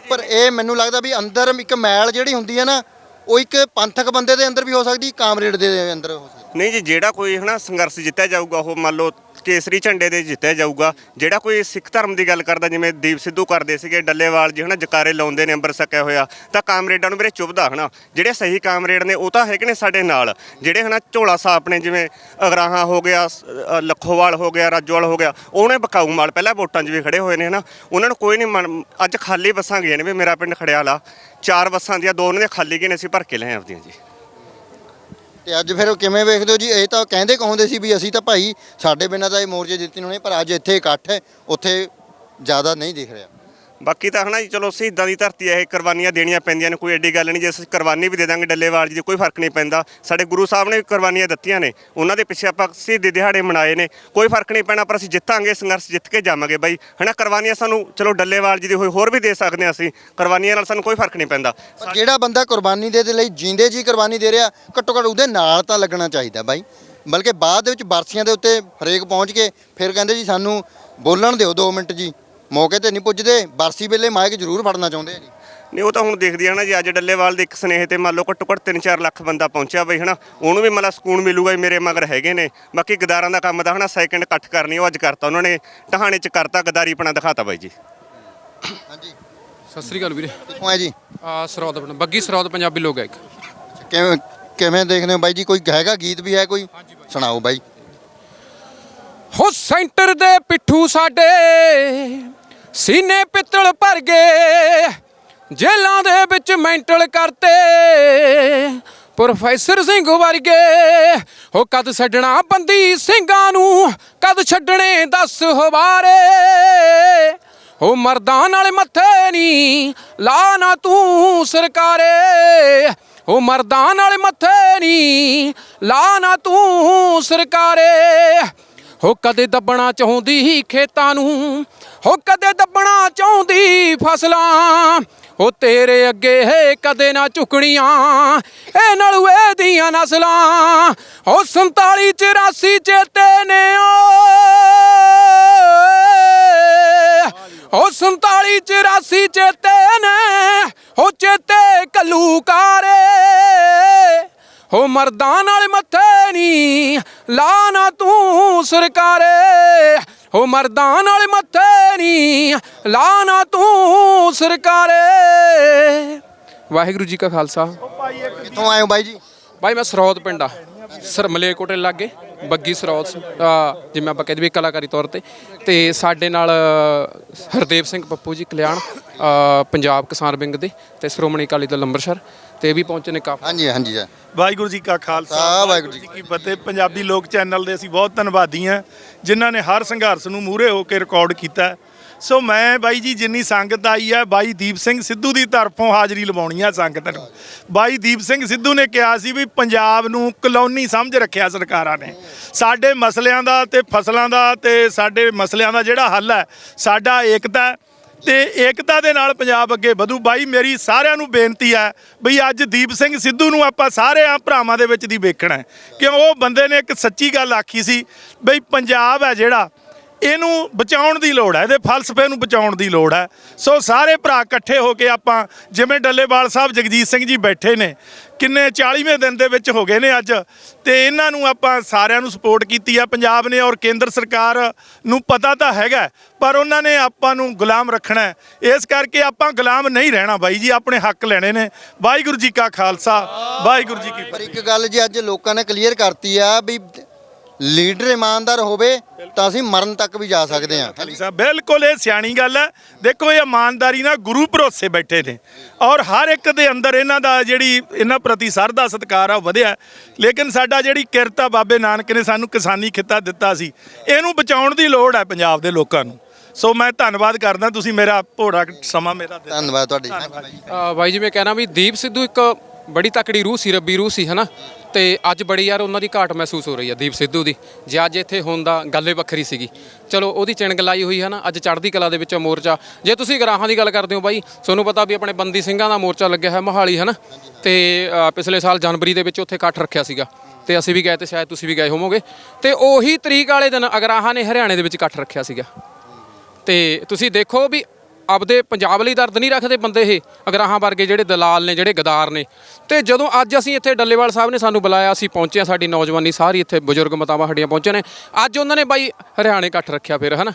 ਪਰ ਇਹ ਮੈਨੂੰ ਲੱਗਦਾ ਵੀ ਅੰਦਰ ਇੱਕ ਮੈਲ ਜਿਹੜੀ ਹੁੰਦੀ ਹੈ ਨਾ ਉਹ ਇੱਕ ਪੰਥਕ ਬੰਦੇ ਦੇ ਅੰਦਰ ਵੀ ਹੋ ਸਕਦੀ, ਕਾਮਰੇਡ ਦੇ ਅੰਦਰ ਹੋ ਸਕਦੀ। ਨਹੀਂ ਜੀ, ਜਿਹੜਾ ਕੋਈ ਹਨਾ ਸੰਘਰਸ਼ ਜਿੱਤਿਆ ਜਾਊਗਾ, ਉਹ ਮੰਨ ਲਓ ਕੇਸਰੀ ਝੰਡੇ ਦੇ ਜਿੱਤਿਆ ਜਾਊਗਾ। ਜਿਹੜਾ ਕੋਈ ਸਿੱਖ ਧਰਮ ਦੀ ਗੱਲ ਕਰਦਾ, ਜਿਵੇਂ ਦੀਪ ਸਿੱਧੂ ਕਰਦੇ ਸੀਗੇ, ਡੱਲੇਵਾਲ ਜੀ ਹਨਾ, ਜਕਾਰੇ ਲਾਉਂਦੇ ਨੇ ਅੰਬਰ ਸਕਿਆ ਹੋਇਆ, ਤਾਂ ਕਾਮਰੇਡਾਂ ਨੂੰ ਵੀਰੇ ਚੁੱਭਦਾ ਹਨਾ। ਜਿਹੜੇ ਸਹੀ ਕਾਮਰੇਡ ਨੇ, ਉਹ ਤਾਂ ਹੈਗੇ ਨੇ ਸਾਡੇ ਨਾਲ। ਜਿਹੜੇ ਹਨਾ, ਝੋਲਾ ਸਾਪ ਨੇ, ਜਿਵੇਂ ਅਗਰਾਹਾਂ ਹੋ ਗਿਆ ਲੱਖੋਵਾਲ ਹੋ ਗਿਆ, ਰਾਜੋਵਾਲ ਹੋ ਗਿਆ, ਉਹਨੇ ਬਕਾਊ ਮਾਲ, ਪਹਿਲਾਂ ਵੋਟਾਂ 'ਚ ਵੀ ਖੜੇ ਹੋਏ ਨੇ ਹਨਾ। ਉਹਨਾਂ ਨੂੰ ਕੋਈ ਨਹੀਂ ਮੰਨ- ਅੱਜ ਖਾਲੀ ਬੱਸਾਂ ਗਈਆਂ ਨੇ ਵੀ ਮੇਰਾ ਪਿੰਡ ਖੜਿਆਲਾ। ਚਾਰ ਬੱਸਾਂ ਦੀਆਂ, ਦੋ ਉਹਨਾਂ ਦੀਆਂ ਖਾਲੀ ਗਈਆਂ ਨੇ, ਅਸੀਂ ਭਰ ਕੇ ਲਏ ਆਪਦੀਆਂ ਜੀ। ਤੇ ਅੱਜ ਫਿਰ ਉਹ ਕਿਵੇਂ ਵੇਖਦੇ ਹੋ ਜੀ? ਇਹ ਤਾਂ ਕਹਿੰਦੇ ਕਹੁੰਦੇ ਸੀ ਵੀ ਅਸੀਂ ਤਾਂ ਭਾਈ ਸਾਡੇ ਬਿਨਾਂ ਤਾਂ ਇਹ ਮੋਰਚੇ ਜਿੱਤੇ ਨਹੀਂ ਹੋਣੇ, ਪਰ ਅੱਜ ਇੱਥੇ ਇਕੱਠ ਹੈ, ਉੱਥੇ ਜ਼ਿਆਦਾ ਨਹੀਂ ਦਿਖ ਰਿਹਾ। ਬਾਕੀ ਤਾਂ ਹਨਾ ਜੀ, ਚਲੋ ਸ਼ਹੀਦਾਂ ਦੀ ਧਰਤੀ ਹੈ ਇਹ ਕੁਰਬਾਨੀਆਂ ਦੇਣੀਆਂ ਪੈਂਦੀਆਂ ਨੇ, ਕੋਈ ਐਡੀ ਗੱਲ ਨਹੀਂ, ਜੇ ਅਸੀਂ ਕੁਰਬਾਨੀ ਵੀ ਦੇ ਦਾਂਗੇ ਡੱਲੇਵਾਲ ਜੀ ਦੀ, ਕੋਈ ਫ਼ਰਕ ਨਹੀਂ ਪੈਂਦਾ। ਸਾਡੇ ਗੁਰੂ ਸਾਹਿਬ ਨੇ ਵੀ ਕੁਰਬਾਨੀਆਂ ਦਿੱਤੀਆਂ ਨੇ, ਉਹਨਾਂ ਦੇ ਪਿੱਛੇ ਆਪਾਂ ਸ਼ਹੀਦੀ ਦਿਹਾੜੇ ਮਨਾਏ ਨੇ, ਕੋਈ ਫ਼ਰਕ ਨਹੀਂ ਪੈਣਾ, ਪਰ ਅਸੀਂ ਜਿੱਤਾਂਗੇ, ਸੰਘਰਸ਼ ਜਿੱਤ ਕੇ ਜਾਵਾਂਗੇ ਬਾਈ। ਹਨਾ, ਕੁਰਬਾਨੀਆਂ ਸਾਨੂੰ, ਚਲੋ ਡੱਲੇਵਾਲ ਜੀ ਦੀ ਹੋਈ, ਹੋਰ ਵੀ ਦੇ ਸਕਦੇ ਹਾਂ ਅਸੀਂ, ਕੁਰਬਾਨੀਆਂ ਨਾਲ ਸਾਨੂੰ ਕੋਈ ਫ਼ਰਕ ਨਹੀਂ ਪੈਂਦਾ। ਪਰ ਜਿਹੜਾ ਬੰਦਾ ਕੁਰਬਾਨੀ ਦੇ ਦੇ ਲਈ ਜਿੰਦੇ ਜੀ ਕੁਰਬਾਨੀ ਦੇ ਰਿਹਾ, ਘੱਟੋ ਘੱਟ ਉਹਦੇ ਨਾਲ ਤਾਂ ਲੱਗਣਾ ਚਾਹੀਦਾ ਬਾਈ। ਬਲਕਿ ਬਾਅਦ ਦੇ ਵਿੱਚ ਬਰਸੀਆਂ ਦੇ ਉੱਤੇ ਹਰੇਕ ਪਹੁੰਚ ਕੇ ਫਿਰ ਕਹਿੰਦੇ ਜੀ ਸਾਨੂੰ ਬੋਲਣ ਦਿਓ 2 ਮਿੰਟ ਜੀ। ਮੌਕੇ ਤੇ ਨਹੀਂ ਪੁੱਜਦੇ ਬਰਸੀ ਵੇਲੇ ਮਾਈਕ ਜ਼ਰੂਰ ਫੜਨਾ ਚਾਹੁੰਦੇ ਆ ਜੀ। ਨਹੀਂ ਉਹ ਤਾਂ ਹੁਣ ਦੇਖਦੀ ਆ ਨਾ ਜੀ ਅੱਜ ਡੱਲੇਵਾਲ ਦੇ ਇੱਕ ਸਨੇਹ ਤੇ ਮੰਨ ਲਓ ਘੱਟੋ ਘੱਟ 3-4 ਲੱਖ ਬੰਦਾ ਪਹੁੰਚਿਆ ਬਈ ਹਨਾ। ਉਹਨੂੰ ਵੀ ਮਤਲਬ ਸਕੂਨ ਮਿਲੂਗਾ ਵੀ ਮੇਰੇ ਮਗਰ ਹੈਗੇ ਨੇ। ਬਾਕੀ ਗਦਾਰਾਂ ਦਾ ਕੰਮ ਤਾਂ ਹਨਾ ਸੈਕਿੰਡ ਕੱਟ ਕਰਨੀ ਉਹ ਅੱਜ ਕਰਤਾ ਉਹਨਾਂ ਨੇ। ਟਹਾਣੇ ਚ ਕਰਤਾ ਗਦਾਰੀਪਣਾ ਦਿਖਾਤਾ ਬਾਈ ਜੀ। ਹਾਂਜੀ। ਸਤਿ ਸ੍ਰੀ ਅਕਾਲ ਵੀਰੇ। ਕਿੱਥੋਂ ਹੈ ਜੀ? ਆ ਸਰੋਦ ਪਿੰਡ ਬੱਗੀ ਸਰੋਦ ਪੰਜਾਬੀ ਲੋਕ ਹੈ ਇੱਕ। ਕਿਵੇਂ ਕਿਵੇਂ ਦੇਖਦੇ ਹੋ ਬਾਈ ਜੀ ਕੋਈ ਹੈਗਾ ਗੀਤ ਵੀ ਹੈ ਕੋਈ? ਸੁਣਾਓ ਬਾਈ। ਹੋ ਸੈਂਟਰ ਦੇ ਪਿੱਠੂ ਸਾਡੇ ਸੀਨੇ ਪਿੱਤਲ ਭਰ ਗਏ ਜੇਲਾਂ ਦੇ ਵਿੱਚ ਮੈਂਟਲ ਕਰਤੇ। ਪ੍ਰੋਫੈਸਰ ਸਿੰਘ ਵਰਗੇ ਹੋ ਕਦ ਛੱਡਣਾ ਬੰਦੀ ਸਿੰਘਾਂ ਨੂੰ, ਕਦ ਛੱਡਣੇ ਦੱਸ ਹਵਾਰੇ। ਹੋ ਮਰਦਾਂ ਨਾਲ ਮੱਥੇ ਨਹੀਂ, ਲਾ ਨਾ ਤੂੰ ਸਰਕਾਰੇ। ਹੋ ਮਰਦਾਂ ਨਾਲ ਮੱਥੇ ਨਹੀਂ, ਲਾ ਨਾ ਤੂੰ ਸਰਕਾਰੇ। ਹੋ ਕਦੇ ਦੱਬਣਾ ਚਾਹੁੰਦੀ ਖੇਤਾਂ ਨੂੰ ਹੋ ਕਦੇ ਦੱਬਣਾ ਚਾਹੁੰਦੀ ਫਸਲਾਂ। ਉਹ ਤੇਰੇ ਅੱਗੇ ਹੈ ਕਦੇ ਨਾ ਝੁਕਣੀਆਂ ਇਹ ਨਲੂਏ ਦੀਆਂ ਨਸਲਾਂ। ਉਹ 47 84 ਚੇਤੇ ਨੇ ਓਏ। ਹੋ 47 84 ਚੇਤੇ ਨੇ ਹੋ ਚੇਤੇ ਕੱਲੂਕਾਰੇ ਹੋ ਮਰਦਾਂ ਨਾਲ ਮੱਥੇ ਨਹੀਂ ਲਾ ਨਾ ਤੂੰ ਸਰਕਾਰੇ। ਹੋ ਮਰਦਾਂ ਨਾਲ ਮੱਥੇ ਨਹੀਂ ਲਾ ਨਾ ਤੂੰ ਸਰਕਾਰੇ। ਵਾਹਿਗੁਰੂ ਜੀ ਕਾ ਖਾਲਸਾ। ਕਿੱਥੋਂ ਆਏ ਹੋ ਬਾਈ ਜੀ? ਬਾਈ ਮੈਂ ਸਰੌਦ ਪਿੰਡ ਆ। ਸਰ ਮਲੇਰਕੋਟਲੇ ਲਾਗੇ ਬੱਗੀ ਸਰੌਦ ਆ, ਜਿਵੇਂ ਆਪਾਂ ਕਹਿੰਦੇ ਵੀ ਕਲਾਕਾਰੀ ਤੌਰ ਤੇ। ਤੇ ਸਾਡੇ ਨਾਲ ਹਰਦੇਵ ਸਿੰਘ ਪੱਪੂ ਜੀ ਕਲਿਆਣ ਪੰਜਾਬ ਕਿਸਾਨ ਵਿੰਗ ਦੇ ਤੇ ਸ਼੍ਰੋਮਣੀ ਅਕਾਲੀ ਦਲ ਅੰਮ੍ਰਿਤਸਰ। ਤੇ ਵੀ ਪਹੁੰਚੇ ਨੇ ਕਾਫੀ। ਹਾਂਜੀ ਹਾਂਜੀ ਜੀ ਵਾਹਿਗੁਰੂ ਜੀ ਕਾ ਖਾਲਸਾ। ਹਾਂ, ਵਾਹਿਗੁਰੂ ਜੀ ਕੀ ਫਤਿਹ। ਪੰਜਾਬੀ ਲੋਕ ਚੈਨਲ ਦੇ ਅਸੀਂ ਬਹੁਤ ਧੰਨਵਾਦੀ ਹਾਂ ਜਿਨ੍ਹਾਂ ਨੇ ਹਰ ਸੰਘਰਸ਼ ਨੂੰ ਮੂਹਰੇ ਹੋ ਕੇ ਰਿਕਾਰਡ ਕੀਤਾ ਹੈ। ਸੋ ਮੈਂ ਬਾਈ ਜੀ ਜਿੰਨੀ ਸੰਗਤ ਆਈ ਹੈ ਬਾਈ ਦੀਪ ਸਿੰਘ ਸਿੱਧੂ ਦੀ ਤਰਫੋਂ ਹਾਜ਼ਰੀ ਲਵਾਉਣੀ ਆ ਸੰਗਤ ਨੂੰ। ਬਾਈ ਦੀਪ ਸਿੰਘ ਸਿੱਧੂ ਨੇ ਕਿਹਾ ਸੀ ਵੀ ਪੰਜਾਬ ਨੂੰ ਕਲੋਨੀ ਸਮਝ ਰੱਖਿਆ ਸਰਕਾਰਾਂ ਨੇ। ਸਾਡੇ ਮਸਲਿਆਂ ਦਾ ਤੇ ਫਸਲਾਂ ਦਾ ਤੇ ਸਾਡੇ ਮਸਲਿਆਂ ਦਾ ਜਿਹੜਾ ਹੱਲ ਹੈ ਸਾਡਾ ਏਕਤਾ ਹੈ। ਤੇ ਏਕਤਾ ਦੇ ਨਾਲ ਪੰਜਾਬ ਅੱਗੇ ਵਧੂ। ਬਾਈ, ਮੇਰੀ ਸਾਰਿਆਂ ਨੂੰ ਬੇਨਤੀ ਹੈ ਬਈ ਅੱਜ ਦੀਪ ਸਿੰਘ ਸਿੱਧੂ ਨੂੰ ਆਪਾਂ ਸਾਰੇ ਆ ਭਰਾਵਾਂ ਦੇ ਵਿੱਚ ਦੀ ਵੇਖਣਾ ਹੈ। ਕਿਉਂ? ਉਹ ਬੰਦੇ ਨੇ ਇੱਕ ਸੱਚੀ ਗੱਲ ਆਖੀ ਸੀ ਬਈ ਪੰਜਾਬ ਹੈ ਜਿਹੜਾ ਇਹਨੂੰ ਬਚਾਉਣ ਦੀ ਲੋੜ ਹੈ ਇਹਦੇ ਫਲਸਫੇ ਨੂੰ ਬਚਾਉਣ ਦੀ ਲੋੜ ਹੈ। ਸੋ ਸਾਰੇ ਭਰਾ ਇਕੱਠੇ ਹੋ ਕੇ ਆਪਾਂ ਜਿਵੇਂ ਡੱਲੇਵਾਲ ਸਾਹਿਬ ਜਗਜੀਤ ਸਿੰਘ ਜੀ ਬੈਠੇ ਨੇ ਕਿੰਨੇ 40ਵੇਂ ਦਿਨ ਦੇ ਵਿੱਚ ਹੋ ਗਏ ਨੇ ਅੱਜ ਤੇ ਇਹਨਾਂ ਨੂੰ ਆਪਾਂ ਸਾਰਿਆਂ ਨੂੰ ਸਪੋਰਟ ਕੀਤੀ ਆ। ਪੰਜਾਬ ਨੇ ਔਰ ਕੇਂਦਰ ਸਰਕਾਰ ਨੂੰ ਪਤਾ ਤਾਂ ਹੈਗਾ ਪਰ ਉਹਨਾਂ ਨੇ ਆਪਾਂ ਨੂੰ ਗੁਲਾਮ ਰੱਖਣਾ। ਇਸ ਕਰਕੇ ਆਪਾਂ ਗੁਲਾਮ ਨਹੀਂ ਰਹਿਣਾ ਬਾਈ ਜੀ ਆਪਣੇ ਹੱਕ ਲੈਣੇ ਨੇ। ਵਾਹਿਗੁਰੂ ਜੀ ਕਾ ਖਾਲਸਾ ਵਾਹਿਗੁਰੂ ਜੀ ਕੀ ਪਰ ਇੱਕ ਗੱਲ ਜੀ ਅੱਜ ਲੋਕਾਂ ਨੇ ਕਲੀਅਰ ਕਰਤੀ ਆ ਵੀ ਲੀਡਰ ਇਮਾਨਦਾਰ ਹੋਵੇ ਤਾਂ ਅਸੀਂ ਮਰਨ ਤੱਕ ਵੀ ਜਾ ਸਕਦੇ ਹਾਂ। ਅਲੀ ਸਾਹਿਬ ਬਿਲਕੁਲ ਇਹ ਸਿਆਣੀ ਗੱਲ ਹੈ। ਦੇਖੋ ਇਹ ਇਮਾਨਦਾਰੀ ਨਾਲ ਗੁਰੂ ਭਰੋਸੇ ਬੈਠੇ ਨੇ। ਔਰ ਹਰ ਇੱਕ ਦੇ ਅੰਦਰ ਇਹਨਾਂ ਦਾ ਜਿਹੜੀ ਇਹਨਾਂ ਪ੍ਰਤੀ ਸਰਦਾ ਸਤਿਕਾਰ ਆ ਉਹ ਵਧਿਆ। ਲੇਕਿਨ ਸਾਡਾ ਜਿਹੜੀ ਕਿਰਤ ਆ ਬਾਬੇ ਨਾਨਕ ਨੇ ਸਾਨੂੰ ਕਿਸਾਨੀ ਖਿੱਤਾ ਦਿੱਤਾ ਸੀ। ਇਹਨੂੰ ਬਚਾਉਣ ਦੀ ਲੋੜ ਹੈ ਪੰਜਾਬ ਦੇ ਲੋਕਾਂ ਨੂੰ। ਸੋ ਮੈਂ ਧੰਨਵਾਦ ਕਰਦਾ। ਤੁਸੀਂ ਮੇਰਾ ਭੋੜਾ ਸਮਾਂ ਮੇਰਾ ਦਿੱਤਾ। ਧੰਨਵਾਦ ਤੁਹਾਡੀ। ਬਾਈ ਜੀ ਮੈਂ ਕਹਿਣਾ ਵੀ ਦੀਪ ਸਿੱਧੂ ਇੱਕ ਬੜੀ ਤਕੜੀ ਰੂਹ ਸੀ ਰੱਬੀ ਰੂਹ ਸੀ ਹਨਾ? ਤੇ ਅੱਜ ਬੜੀ ਯਾਰ ਉਹਨਾਂ ਦੀ ਘਾਟ ਮਹਿਸੂਸ ਹੋ ਰਹੀ ਹੈ ਦੀਪ ਸਿੱਧੂ ਦੀ। ਜੇ ਅੱਜ ਇੱਥੇ ਹੁੰਦਾ ਗੱਲੇ ਵੱਖਰੀ ਸੀਗੀ। ਚਲੋ ਉਹਦੀ ਚਿਣਗ ਲਾਈ ਹੋਈ ਹੈ ਨਾ ਅੱਜ ਚੜ੍ਹਦੀ ਕਲਾ ਦੇ ਵਿੱਚ ਮੋਰਚਾ। ਜੇ ਤੁਸੀਂ ਗਰਾਹਾਂ ਦੀ ਗੱਲ ਕਰਦੇ ਹੋ ਬਾਈ ਤੁਹਾਨੂੰ ਪਤਾ ਵੀ ਆਪਣੇ ਬੰਦੀ ਸਿੰਘਾਂ ਦਾ ਮੋਰਚਾ ਲੱਗਿਆ ਹੈ ਮੋਹਾਲੀ ਹਨਾ? ਤੇ ਅ, ਪਿਛਲੇ ਸਾਲ ਜਨਵਰੀ ਦੇ ਵਿੱਚ ਉੱਥੇ ਇਕੱਠ ਰੱਖਿਆ ਸੀਗਾ। ਤੇ ਅਸੀਂ ਵੀ ਗਏ ਤੇ ਸ਼ਾਇਦ ਤੁਸੀਂ ਵੀ ਗਏ ਹੋਵੋਗੇ। ਤੇ ਉਹੀ ਤਰੀਕ ਵਾਲੇ ਦਿਨ ਅਗਰਾਹਾਂ ਨੇ ਹਰਿਆਣੇ ਦੇ ਵਿੱਚ ਇਕੱਠ ਰੱਖਿਆ ਸੀਗਾ। ਤੇ ਤੁਸੀਂ ਦੇਖੋ ਵੀ ਆਪਦੇ ਪੰਜਾਬ ਲਈ ਦਰਦ ਨਹੀਂ ਰੱਖਦੇ ਬੰਦੇ ਇਹ, ਅਗਰਾਹਾਂ ਵਰਗੇ ਜਿਹੜੇ ਦਲਾਲ ਨੇ, ਜਿਹੜੇ ਗਦਾਰ ਨੇ। ਤੇ ਜਦੋਂ ਅੱਜ ਅਸੀਂ ਇੱਥੇ ਡੱਲੇਵਾਲ ਸਾਹਿਬ ਨੇ ਸਾਨੂੰ ਬੁਲਾਇਆ, ਅਸੀਂ ਪਹੁੰਚੇ ਹਾਂ ਸਾਡੀ ਨੌਜਵਾਨੀ, ਸਾਰੀ ਇੱਥੇ ਬਜ਼ੁਰਗ ਮਤਾਵਾਂ ਸਾਡੀਆਂ ਪਹੁੰਚੇ ਨੇ। ਅੱਜ ਉਹਨਾਂ ਨੇ ਬਾਈ ਹਰਿਆਣੇ ਇਕੱਠ ਰੱਖਿਆ ਫਿਰ, ਹਨਾ?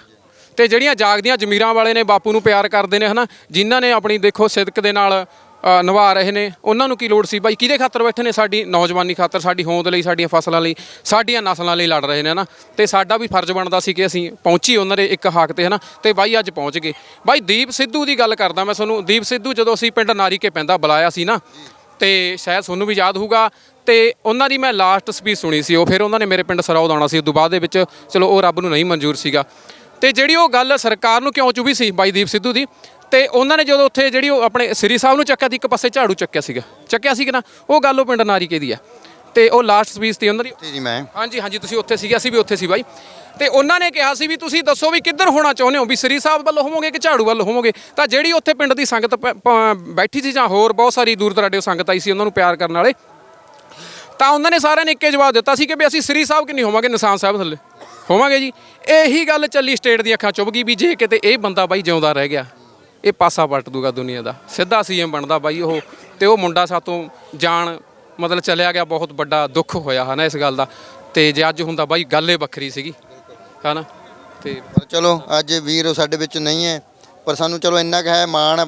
ਤੇ ਜਿਹੜੀਆਂ ਜਾਗਦੀਆਂ ਜ਼ਮੀਰਾਂ ਵਾਲੇ ਨੇ, ਬਾਪੂ ਨੂੰ ਪਿਆਰ ਕਰਦੇ ਨੇ, ਹਨਾ? ਜਿਨ੍ਹਾਂ ਨੇ ਆਪਣੀ ਦੇਖੋ ਸਿਦਕ ਦੇ ਨਾਲ ਅ, ਨਿਭਾ ਰਹੇ ਨੇ। ਉਹਨਾਂ ਨੂੰ ਕੀ ਲੋੜ ਸੀ? ਬਾਈ ਕਿਹਦੇ ਖਾਤਰ ਬੈਠੇ ਨੇ? ਸਾਡੀ ਨੌਜਵਾਨੀ ਖਾਤਰ ਸਾਡੀ ਹੋਂਦ ਲਈ ਸਾਡੀਆਂ ਫਸਲਾਂ ਲਈ ਸਾਡੀਆਂ ਨਸਲਾਂ ਲਈ ਲੜ ਰਹੇ ਨੇ ਹਨਾ? ਤੇ ਸਾਡਾ ਵੀ ਫਰਜ਼ ਬਣਦਾ ਸੀ ਕਿ ਅਸੀਂ ਪਹੁੰਚੀ ਉਹਨਾਂ ਦੇ ਇੱਕ ਹਾਕ ਤੇ ਹਨਾ? ਤੇ ਬਾਈ ਅੱਜ ਪਹੁੰਚ ਗਏ। ਬਾਈ ਦੀਪ ਸਿੱਧੂ ਦੀ ਗੱਲ ਕਰਦਾ ਮੈਂ ਤੁਹਾਨੂੰ। ਦੀਪ ਸਿੱਧੂ ਜਦੋਂ ਅਸੀਂ ਪਿੰਡ ਨਾਰੀਕੇ ਪੈਂਦਾ ਬੁਲਾਇਆ ਸੀ ਨਾ ਤੇ ਸ਼ਾਇਦ ਤੁਹਾਨੂੰ ਵੀ ਯਾਦ ਹੋਊਗਾ। ਤੇ ਉਹਨਾਂ ਦੀ ਮੈਂ ਲਾਸਟ ਸਪੀਚ ਸੁਣੀ ਸੀ ਉਹ ਫਿਰ ਉਹਨਾਂ ਨੇ ਮੇਰੇ ਪਿੰਡ ਸਰੌਦ ਆਉਣਾ ਸੀ। ਉਦੋਂ ਬਾਅਦ ਦੇ ਵਿੱਚ ਚਲੋ ਉਹ ਰੱਬ ਨੂੰ ਨਹੀਂ ਮਨਜ਼ੂਰ ਸੀਗਾ। ਤੇ ਜਿਹੜੀ ਉਹ ਗੱਲ ਸਰਕਾਰ ਨੂੰ ਕਿਉਂ ਚੁਭੀ ਸੀ ਬਾਈ ਦੀਪ ਸਿੱਧੂ ਦੀ? ਤੇ ਉਹਨਾਂ ਨੇ ਜਦੋਂ ਉੱਥੇ ਜਿਹੜੀ ਉਹ ਆਪਣੇ ਸ੍ਰੀ ਸਾਹਿਬ ਨੂੰ ਚੱਕਿਆ ਸੀ ਇੱਕ ਪਾਸੇ ਝਾੜੂ ਚੱਕਿਆ ਸੀਗਾ। ਚੱਕਿਆ ਸੀ ਕਿ ਨਾ? ਉਹ ਗੱਲ ਉਹ ਪਿੰਡ ਨਾਰੀਕੇ ਦੀ ਆ। ਤੇ ਉਹ ਲਾਸਟ ਸਪੀਚ ਸੀ ਉਹਨਾਂ ਦੀ ਜੀ ਮੈਂ। ਹਾਂਜੀ ਹਾਂਜੀ ਤੁਸੀਂ ਉੱਥੇ ਸੀਗੇ ਅਸੀਂ ਵੀ ਉੱਥੇ ਸੀ ਬਾਈ। ਤੇ ਉਹਨਾਂ ਨੇ ਕਿਹਾ ਸੀ ਵੀ ਤੁਸੀਂ ਦੱਸੋ ਵੀ ਕਿੱਧਰ ਹੋਣਾ ਚਾਹੁੰਦੇ ਹੋ? ਵੀ ਸ੍ਰੀ ਸਾਹਿਬ ਵੱਲ ਹੋਵੋਗੇ ਕਿ ਝਾੜੂ ਵੱਲ ਹੋਵੋਗੇ? ਤਾਂ ਜਿਹੜੀ ਉੱਥੇ ਪਿੰਡ ਦੀ ਸੰਗਤ ਪ- ਪ- ਬੈਠੀ ਸੀ ਜਾਂ ਹੋਰ ਬਹੁਤ ਸਾਰੀ ਦੂਰ ਦਰਾਡੇ ਸੰਗਤ ਆਈ ਸੀ ਉਹਨਾਂ ਨੂੰ ਪਿਆਰ ਕਰਨ ਵਾਲੇ। ਤਾਂ ਉਹਨਾਂ ਨੇ ਸਾਰਿਆਂ ਨੇ ਇੱਕੇ ਜਵਾਬ ਦਿੱਤਾ ਸੀ ਕਿ ਵੀ ਅਸੀਂ ਸ੍ਰੀ ਸਾਹਿਬ ਕਿ ਨਹੀਂ ਹੋਵਾਂਗੇ? ਨਿਸ਼ਾਨ ਸਾਹਿਬ ਥੱਲੇ। ਹੋਵਾਂਗੇ ਜੀ। ਇਹੀ ਗੱਲ ਚੱਲੀ ਸਟੇਟ ਦੀ ਅੱਖਾਂ ਚੁੱਭ ਗਈ ਵੀ ਜੇ ਕਿਤੇ ਇਹ ਬੰਦਾ ਬਾਈ ਜਿਉਂਦਾ ਰਹਿ ਗਿਆ ਇਹ ਪਾਸਾ ਪਲਟ ਦੂਗਾ ਦੁਨੀਆ ਦਾ। ਸਿੱਧਾ ਸੀਐਮ ਬਣਦਾ ਬਾਈ ਉਹ ਤੇ ਉਹ ਮੁੰਡਾ ਸਾਤੋਂ ਜਾਣ ਮਤਲਬ ਚਲਿਆ ਗਿਆ ਬਹੁਤ ਵੱਡਾ ਦੁੱਖ ਹੋਇਆ ਹਨਾ ਇਸ ਗੱਲ ਦਾ। ਤੇ ਜੇ ਅੱਜ ਹੁੰਦਾ ਬਾਈ ਗੱਲ ਹੀ ਵੱਖਰੀ ਸੀਗੀ ਹਨਾ? ਤੇ ਚਲੋ ਅੱਜ ਵੀਰ ਸਾਡੇ ਵਿੱਚ ਨਹੀਂ ਹੈ ਪਰ ਸਾਨੂੰ ਚਲੋ ਇੰਨਾ ਕੁ ਹੈ ਮਾਣ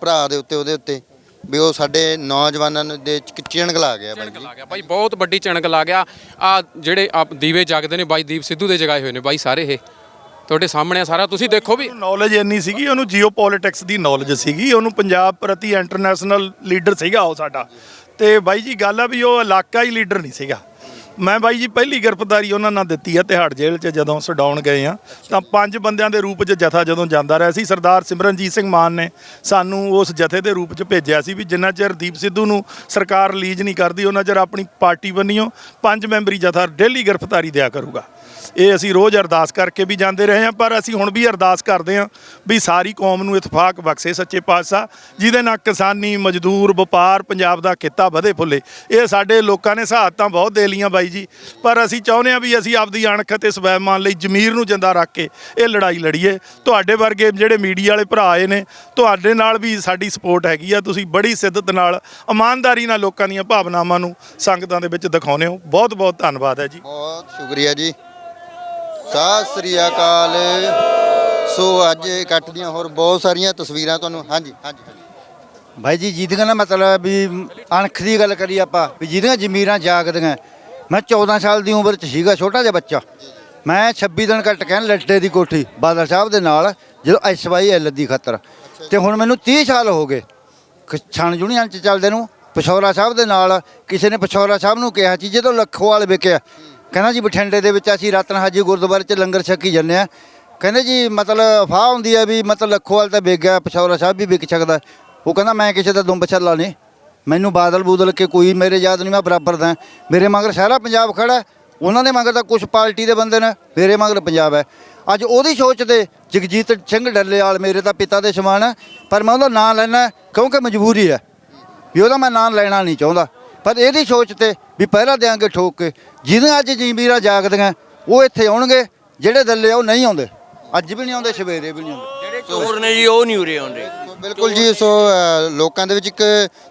ਭਰਾ ਦੇ ਉੱਤੇ ਉਹਦੇ ਉੱਤੇ ਵੀ ਉਹ ਸਾਡੇ ਨੌਜਵਾਨਾਂ ਨੂੰ ਦੇ ਚ ਚਿਣਗ ਲਾ ਗਿਆ ਬਾਈ। ਲਾ ਗਿਆ। ਬਾਈ ਬਹੁਤ ਵੱਡੀ ਚਣਕ ਲਾ ਗਿਆ। ਆ ਜਿਹੜੇ ਆ ਦੀਵੇ ਜਗਦੇ ਨੇ ਬਾਈ ਦੀਪ ਸਿੱਧੂ ਦੇ ਜਗਾਏ ਹੋਏ ਨੇ ਬਾਈ ਸਾਰੇ ਇਹ। ਤੁਹਾਡੇ ਸਾਹਮਣੇ ਆ ਸਾਰਾ, ਤੁਸੀਂ ਦੇਖੋ ਵੀ ਨੌਲੇਜ ਇੰਨੀ ਸੀਗੀ, ਉਹਨੂੰ ਜੀਓਪੋਲਿਟਿਕਸ ਦੀ ਨੌਲੇਜ ਸੀਗੀ, ਉਹਨੂੰ ਪੰਜਾਬ ਪ੍ਰਤੀ ਇੰਟਰਨੈਸ਼ਨਲ ਲੀਡਰ ਸੀਗਾ ਉਹ ਸਾਡਾ। ਤੇ ਬਾਈ ਜੀ, ਗੱਲ ਆ ਵੀ ਉਹ ਇਲਾਕਾ ਹੀ ਲੀਡਰ ਨਹੀਂ ਸੀਗਾ। ਮੈਂ ਬਾਈ ਜੀ, ਪਹਿਲੀ ਗ੍ਰਿਫਤਾਰੀ ਉਹਨਾਂ ਨਾਲ ਦਿੱਤੀ ਆ ਤਿਹਾੜ ਜੇਲ੍ਹ 'ਚ ਜਦੋਂ ਸਡਾਉਣ ਗਏ ਆ। ਤਾਂ ਪੰਜ ਬੰਦਿਆਂ ਦੇ ਰੂਪ 'ਚ ਜਥਾ ਜਦੋਂ ਜਾਂਦਾ ਰਿਹਾ ਸੀ, ਸਰਦਾਰ ਸਿਮਰਨਜੀਤ ਸਿੰਘ ਮਾਨ ਨੇ ਸਾਨੂੰ ਉਸ ਜਥੇ ਦੇ ਰੂਪ 'ਚ ਭੇਜਿਆ ਸੀ ਵੀ ਜਿੰਨਾ ਚਿਰ ਦੀਪ ਸਿੱਧੂ ਨੂੰ ਸਰਕਾਰ ਰਿਲੀਜ਼ ਨਹੀਂ ਕਰਦੀ, ਉਹਨਾਂ ਚਿਰ ਆਪਣੀ ਪਾਰਟੀ ਬੰਨਿਓ, ਪੰਜ ਮੈਂਬਰੀ ਜਥਾ ਡੇਲੀ ਗ੍ਰਿਫਤਾਰੀ ਦਿਆ ਕਰੂਗਾ। ਇਹ ਅਸੀਂ ਰੋਜ਼ ਅਰਦਾਸ ਕਰਕੇ ਵੀ ਜਾਂਦੇ ਰਹੇ ਹਾਂ, ਪਰ ਅਸੀਂ ਹੁਣ ਵੀ ਅਰਦਾਸ ਕਰਦੇ ਹਾਂ ਵੀ ਸਾਰੀ ਕੌਮ ਨੂੰ ਇਤਫਾਕ ਬਖਸ਼ੇ ਸੱਚੇ ਪਾਤਸ਼ਾਹ, ਜਿਹਦੇ ਨਾਲ ਕਿਸਾਨੀ, ਮਜ਼ਦੂਰ, ਵਪਾਰ, ਪੰਜਾਬ ਦਾ ਕਿੱਤਾ ਵਧੇ ਫੁੱਲੇ। ਇਹ ਸਾਡੇ ਲੋਕਾਂ ਨੇ ਸਹਾਇਤਾਂ ਬਹੁਤ ਦੇ ਲੀਆਂ ਬਾਈ ਜੀ। ਪਰ ਅਸੀਂ ਚਾਹੁੰਦੇ ਹਾਂ ਵੀ ਅਸੀਂ ਆਪਦੀ ਅਣਖ ਤੇ ਸਵੈਮਾਨ ਲਈ ਜ਼ਮੀਰ ਨੂੰ ਜਿੰਦਾ ਰੱਖ ਕੇ ਇਹ ਲੜਾਈ ਲੜੀਏ। ਤੁਹਾਡੇ ਵਰਗੇ ਜਿਹੜੇ ਮੀਡੀਆ ਵਾਲੇ ਭਰਾ ਆਏ ਨੇ, ਤੁਹਾਡੇ ਨਾਲ ਵੀ ਸਾਡੀ ਸਪੋਰਟ ਹੈਗੀ ਆ। ਤੁਸੀਂ ਬੜੀ ਸਿੱਧਤ ਨਾਲ, ਇਮਾਨਦਾਰੀ ਨਾਲ ਲੋਕਾਂ ਦੀਆਂ ਭਾਵਨਾਵਾਂ ਨੂੰ ਸੰਗਤਾਂ ਦੇ ਵਿੱਚ ਦਿਖਾਉਂਦੇ ਹੋ। ਬਹੁਤ ਬਹੁਤ ਧੰਨਵਾਦ ਹੈ ਜੀ। ਬਹੁਤ ਸ਼ੁਕਰੀਆ ਜੀ। ਸਤਿ ਸ੍ਰੀ ਅਕਾਲ। ਸੋ ਅੱਜ ਇਕੱਠ ਦੀਆਂ ਹੋਰ ਬਹੁਤ ਸਾਰੀਆਂ ਤਸਵੀਰਾਂ ਤੁਹਾਨੂੰ ਹਾਂਜੀ ਹਾਂਜੀ। ਭਾਈ ਜੀ ਜਿਹਦੀਆਂ ਨਾ ਮਤਲਬ ਵੀ ਅਣਖ ਦੀ ਗੱਲ ਕਰੀ ਆਪਾਂ ਵੀ ਜਿਹਦੀਆਂ ਜ਼ਮੀਰਾਂ ਜਾਗਦੀਆਂ। ਮੈਂ 14 ਸਾਲ ਦੀ ਉਮਰ 'ਚ ਸੀਗਾ ਛੋਟਾ ਜਿਹਾ ਬੱਚਾ। ਮੈਂ 26 ਦਿਨ ਕੱਟ ਕੇ ਲੱਟੇ ਦੀ ਕੋਠੀ ਬਾਦਲ ਸਾਹਿਬ ਦੇ ਨਾਲ ਜਦੋਂ ਐਸਵਾਈਐਲ ਦੀ ਖਤਰ। ਤੇ ਹੁਣ ਮੈਨੂੰ 30 ਸਾਲ ਹੋ ਗਏ। ਛਣ ਯੂਨੀਅਨ 'ਚ ਚੱਲਦੇ ਨੂੰ। ਪਛੌਰਾ ਸਾਹਿਬ ਦੇ ਨਾਲ ਕਿਸੇ ਨੇ ਪਛੌਰਾ ਸਾਹਿਬ ਨੂੰ ਕਿਹਾ ਸੀ ਜਦੋਂ ਲੱਖੋਵਾਲ ਵਿਕਿਆ ਕਹਿੰਦਾ ਜੀ ਬਠਿੰਡੇ ਦੇ ਵਿੱਚ ਅਸੀਂ ਰਤਨ ਹਾਜੀ ਗੁਰਦੁਆਰੇ 'ਚ ਲੰਗਰ ਛਕੀ ਜੰਨੇ ਆ ਕਹਿੰਦੇ ਜੀ ਮਤਲਬ ਫਾਹ ਹੁੰਦੀ ਹੈ ਵੀ ਮਤਲਬ ਲੱਖੋਵਾਲ ਤਾਂ ਵਿਕ ਗਿਆ, ਪਛੌਰਾ ਸਾਹਿਬ ਵੀ ਵਿਕ ਸਕਦਾ। ਉਹ ਕਹਿੰਦਾ ਮੈਂ ਕਿਸੇ ਦਾ ਦੁੰਬ ਛੱਲਾ ਨਹੀਂ। ਮੈਨੂੰ ਬਾਦਲ ਬੂਦਲ ਕੇ ਕੋਈ ਮੇਰੇ ਯਾਦ ਨਹੀਂ, ਮੈਂ ਬਰਾਬਰ ਦਾ। ਮੇਰੇ ਮਗਰ ਸਾਰਾ ਪੰਜਾਬ ਖੜਾ ਉਹਨਾਂ ਦੇ ਮਗਰ ਤਾਂ ਕੁਝ ਪਾਰਟੀ ਦੇ ਬੰਦੇ ਨੇ, ਮੇਰੇ ਮਗਰ ਪੰਜਾਬ ਹੈ। ਅੱਜ ਉਹਦੀ ਸੋਚ ਤੇ ਜਗਜੀਤ ਸਿੰਘ ਡੱਲੇਵਾਲ ਮੇਰੇ ਤਾਂ ਪਿਤਾ ਦੇ ਸਮਾਨ ਹੈ, ਪਰ ਮੈਂ ਉਹਦਾ ਨਾਂ ਲੈਣਾ ਕਿਉਂਕਿ ਮਜਬੂਰੀ ਹੈ। ਵੀ ਉਹਦਾ ਮੈਂ ਨਾਂ ਲੈਣਾ ਨਹੀਂ ਚਾਹੁੰਦਾ। ਪਰ ਇਹਦੀ ਸੋਚ ਤੇ ਵੀ ਪਹਿਰਾ ਦਿਆਂਗੇ ਠੋਕ ਕੇ ਜਿਹਦੇ ਅੱਜ ਜੀਵੀਰਾਂ ਜਾਗਦੀਆਂ ਉਹ ਇੱਥੇ ਆਉਣਗੇ ਜਿਹੜੇ ਦੱਲੇ ਉਹ ਨਹੀਂ ਆਉਂਦੇ। ਅੱਜ ਵੀ ਨਹੀਂ ਆਉਂਦੇ ਸਵੇਰੇ ਵੀ ਨਹੀਂ ਆਉਂਦੇ। ਜਿਹੜੇ ਚੋਰ ਨੇ ਜੀ ਉਹ ਨਹੀਂ ਉਰੇ ਆਉਂਦੇ। ਬਿਲਕੁਲ ਜੀ ਸੋ ਅ, ਲੋਕਾਂ ਦੇ ਵਿੱਚ ਇੱਕ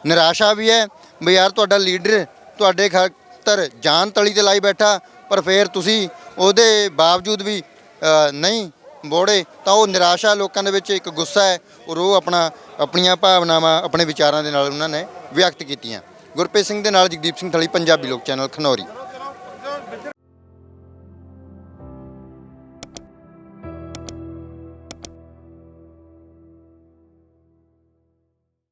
ਨਿਰਾਸ਼ਾ ਵੀ ਹੈ ਵੀ ਯਾਰ ਤੁਹਾਡਾ ਲੀਡਰ ਤੁਹਾਡੇ ਖਾਤਰ ਜਾਨ ਤਲੀ ਤੇ ਲਾਈ ਬੈਠਾ ਪਰ ਫਿਰ ਤੁਸੀਂ ਉਹਦੇ ਬਾਵਜੂਦ ਵੀ ਅ, ਨਹੀਂ ਬੋੜੇ ਤਾਂ ਉਹ ਨਿਰਾਸ਼ਾ ਲੋਕਾਂ ਦੇ ਵਿੱਚ ਇੱਕ ਗੁੱਸਾ ਹੈ ਔਰ ਉਹ ਆਪਣਾ ਆਪਣੀਆਂ ਭਾਵਨਾਵਾਂ ਆਪਣੇ ਵਿਚਾਰਾਂ ਦੇ ਨਾਲ ਉਹਨਾਂ ਨੇ ਵਿਅਕਤ ਕੀਤੀਆਂ। ਗੁਰਪ੍ਰੀਤ ਸਿੰਘ ਦੇ ਨਾਲ ਜਗਦੀਪ ਸਿੰਘ ਥਲੀ ਪੰਜਾਬੀ ਲੋਕ ਚੈਨਲ ਖਨੌਰੀ।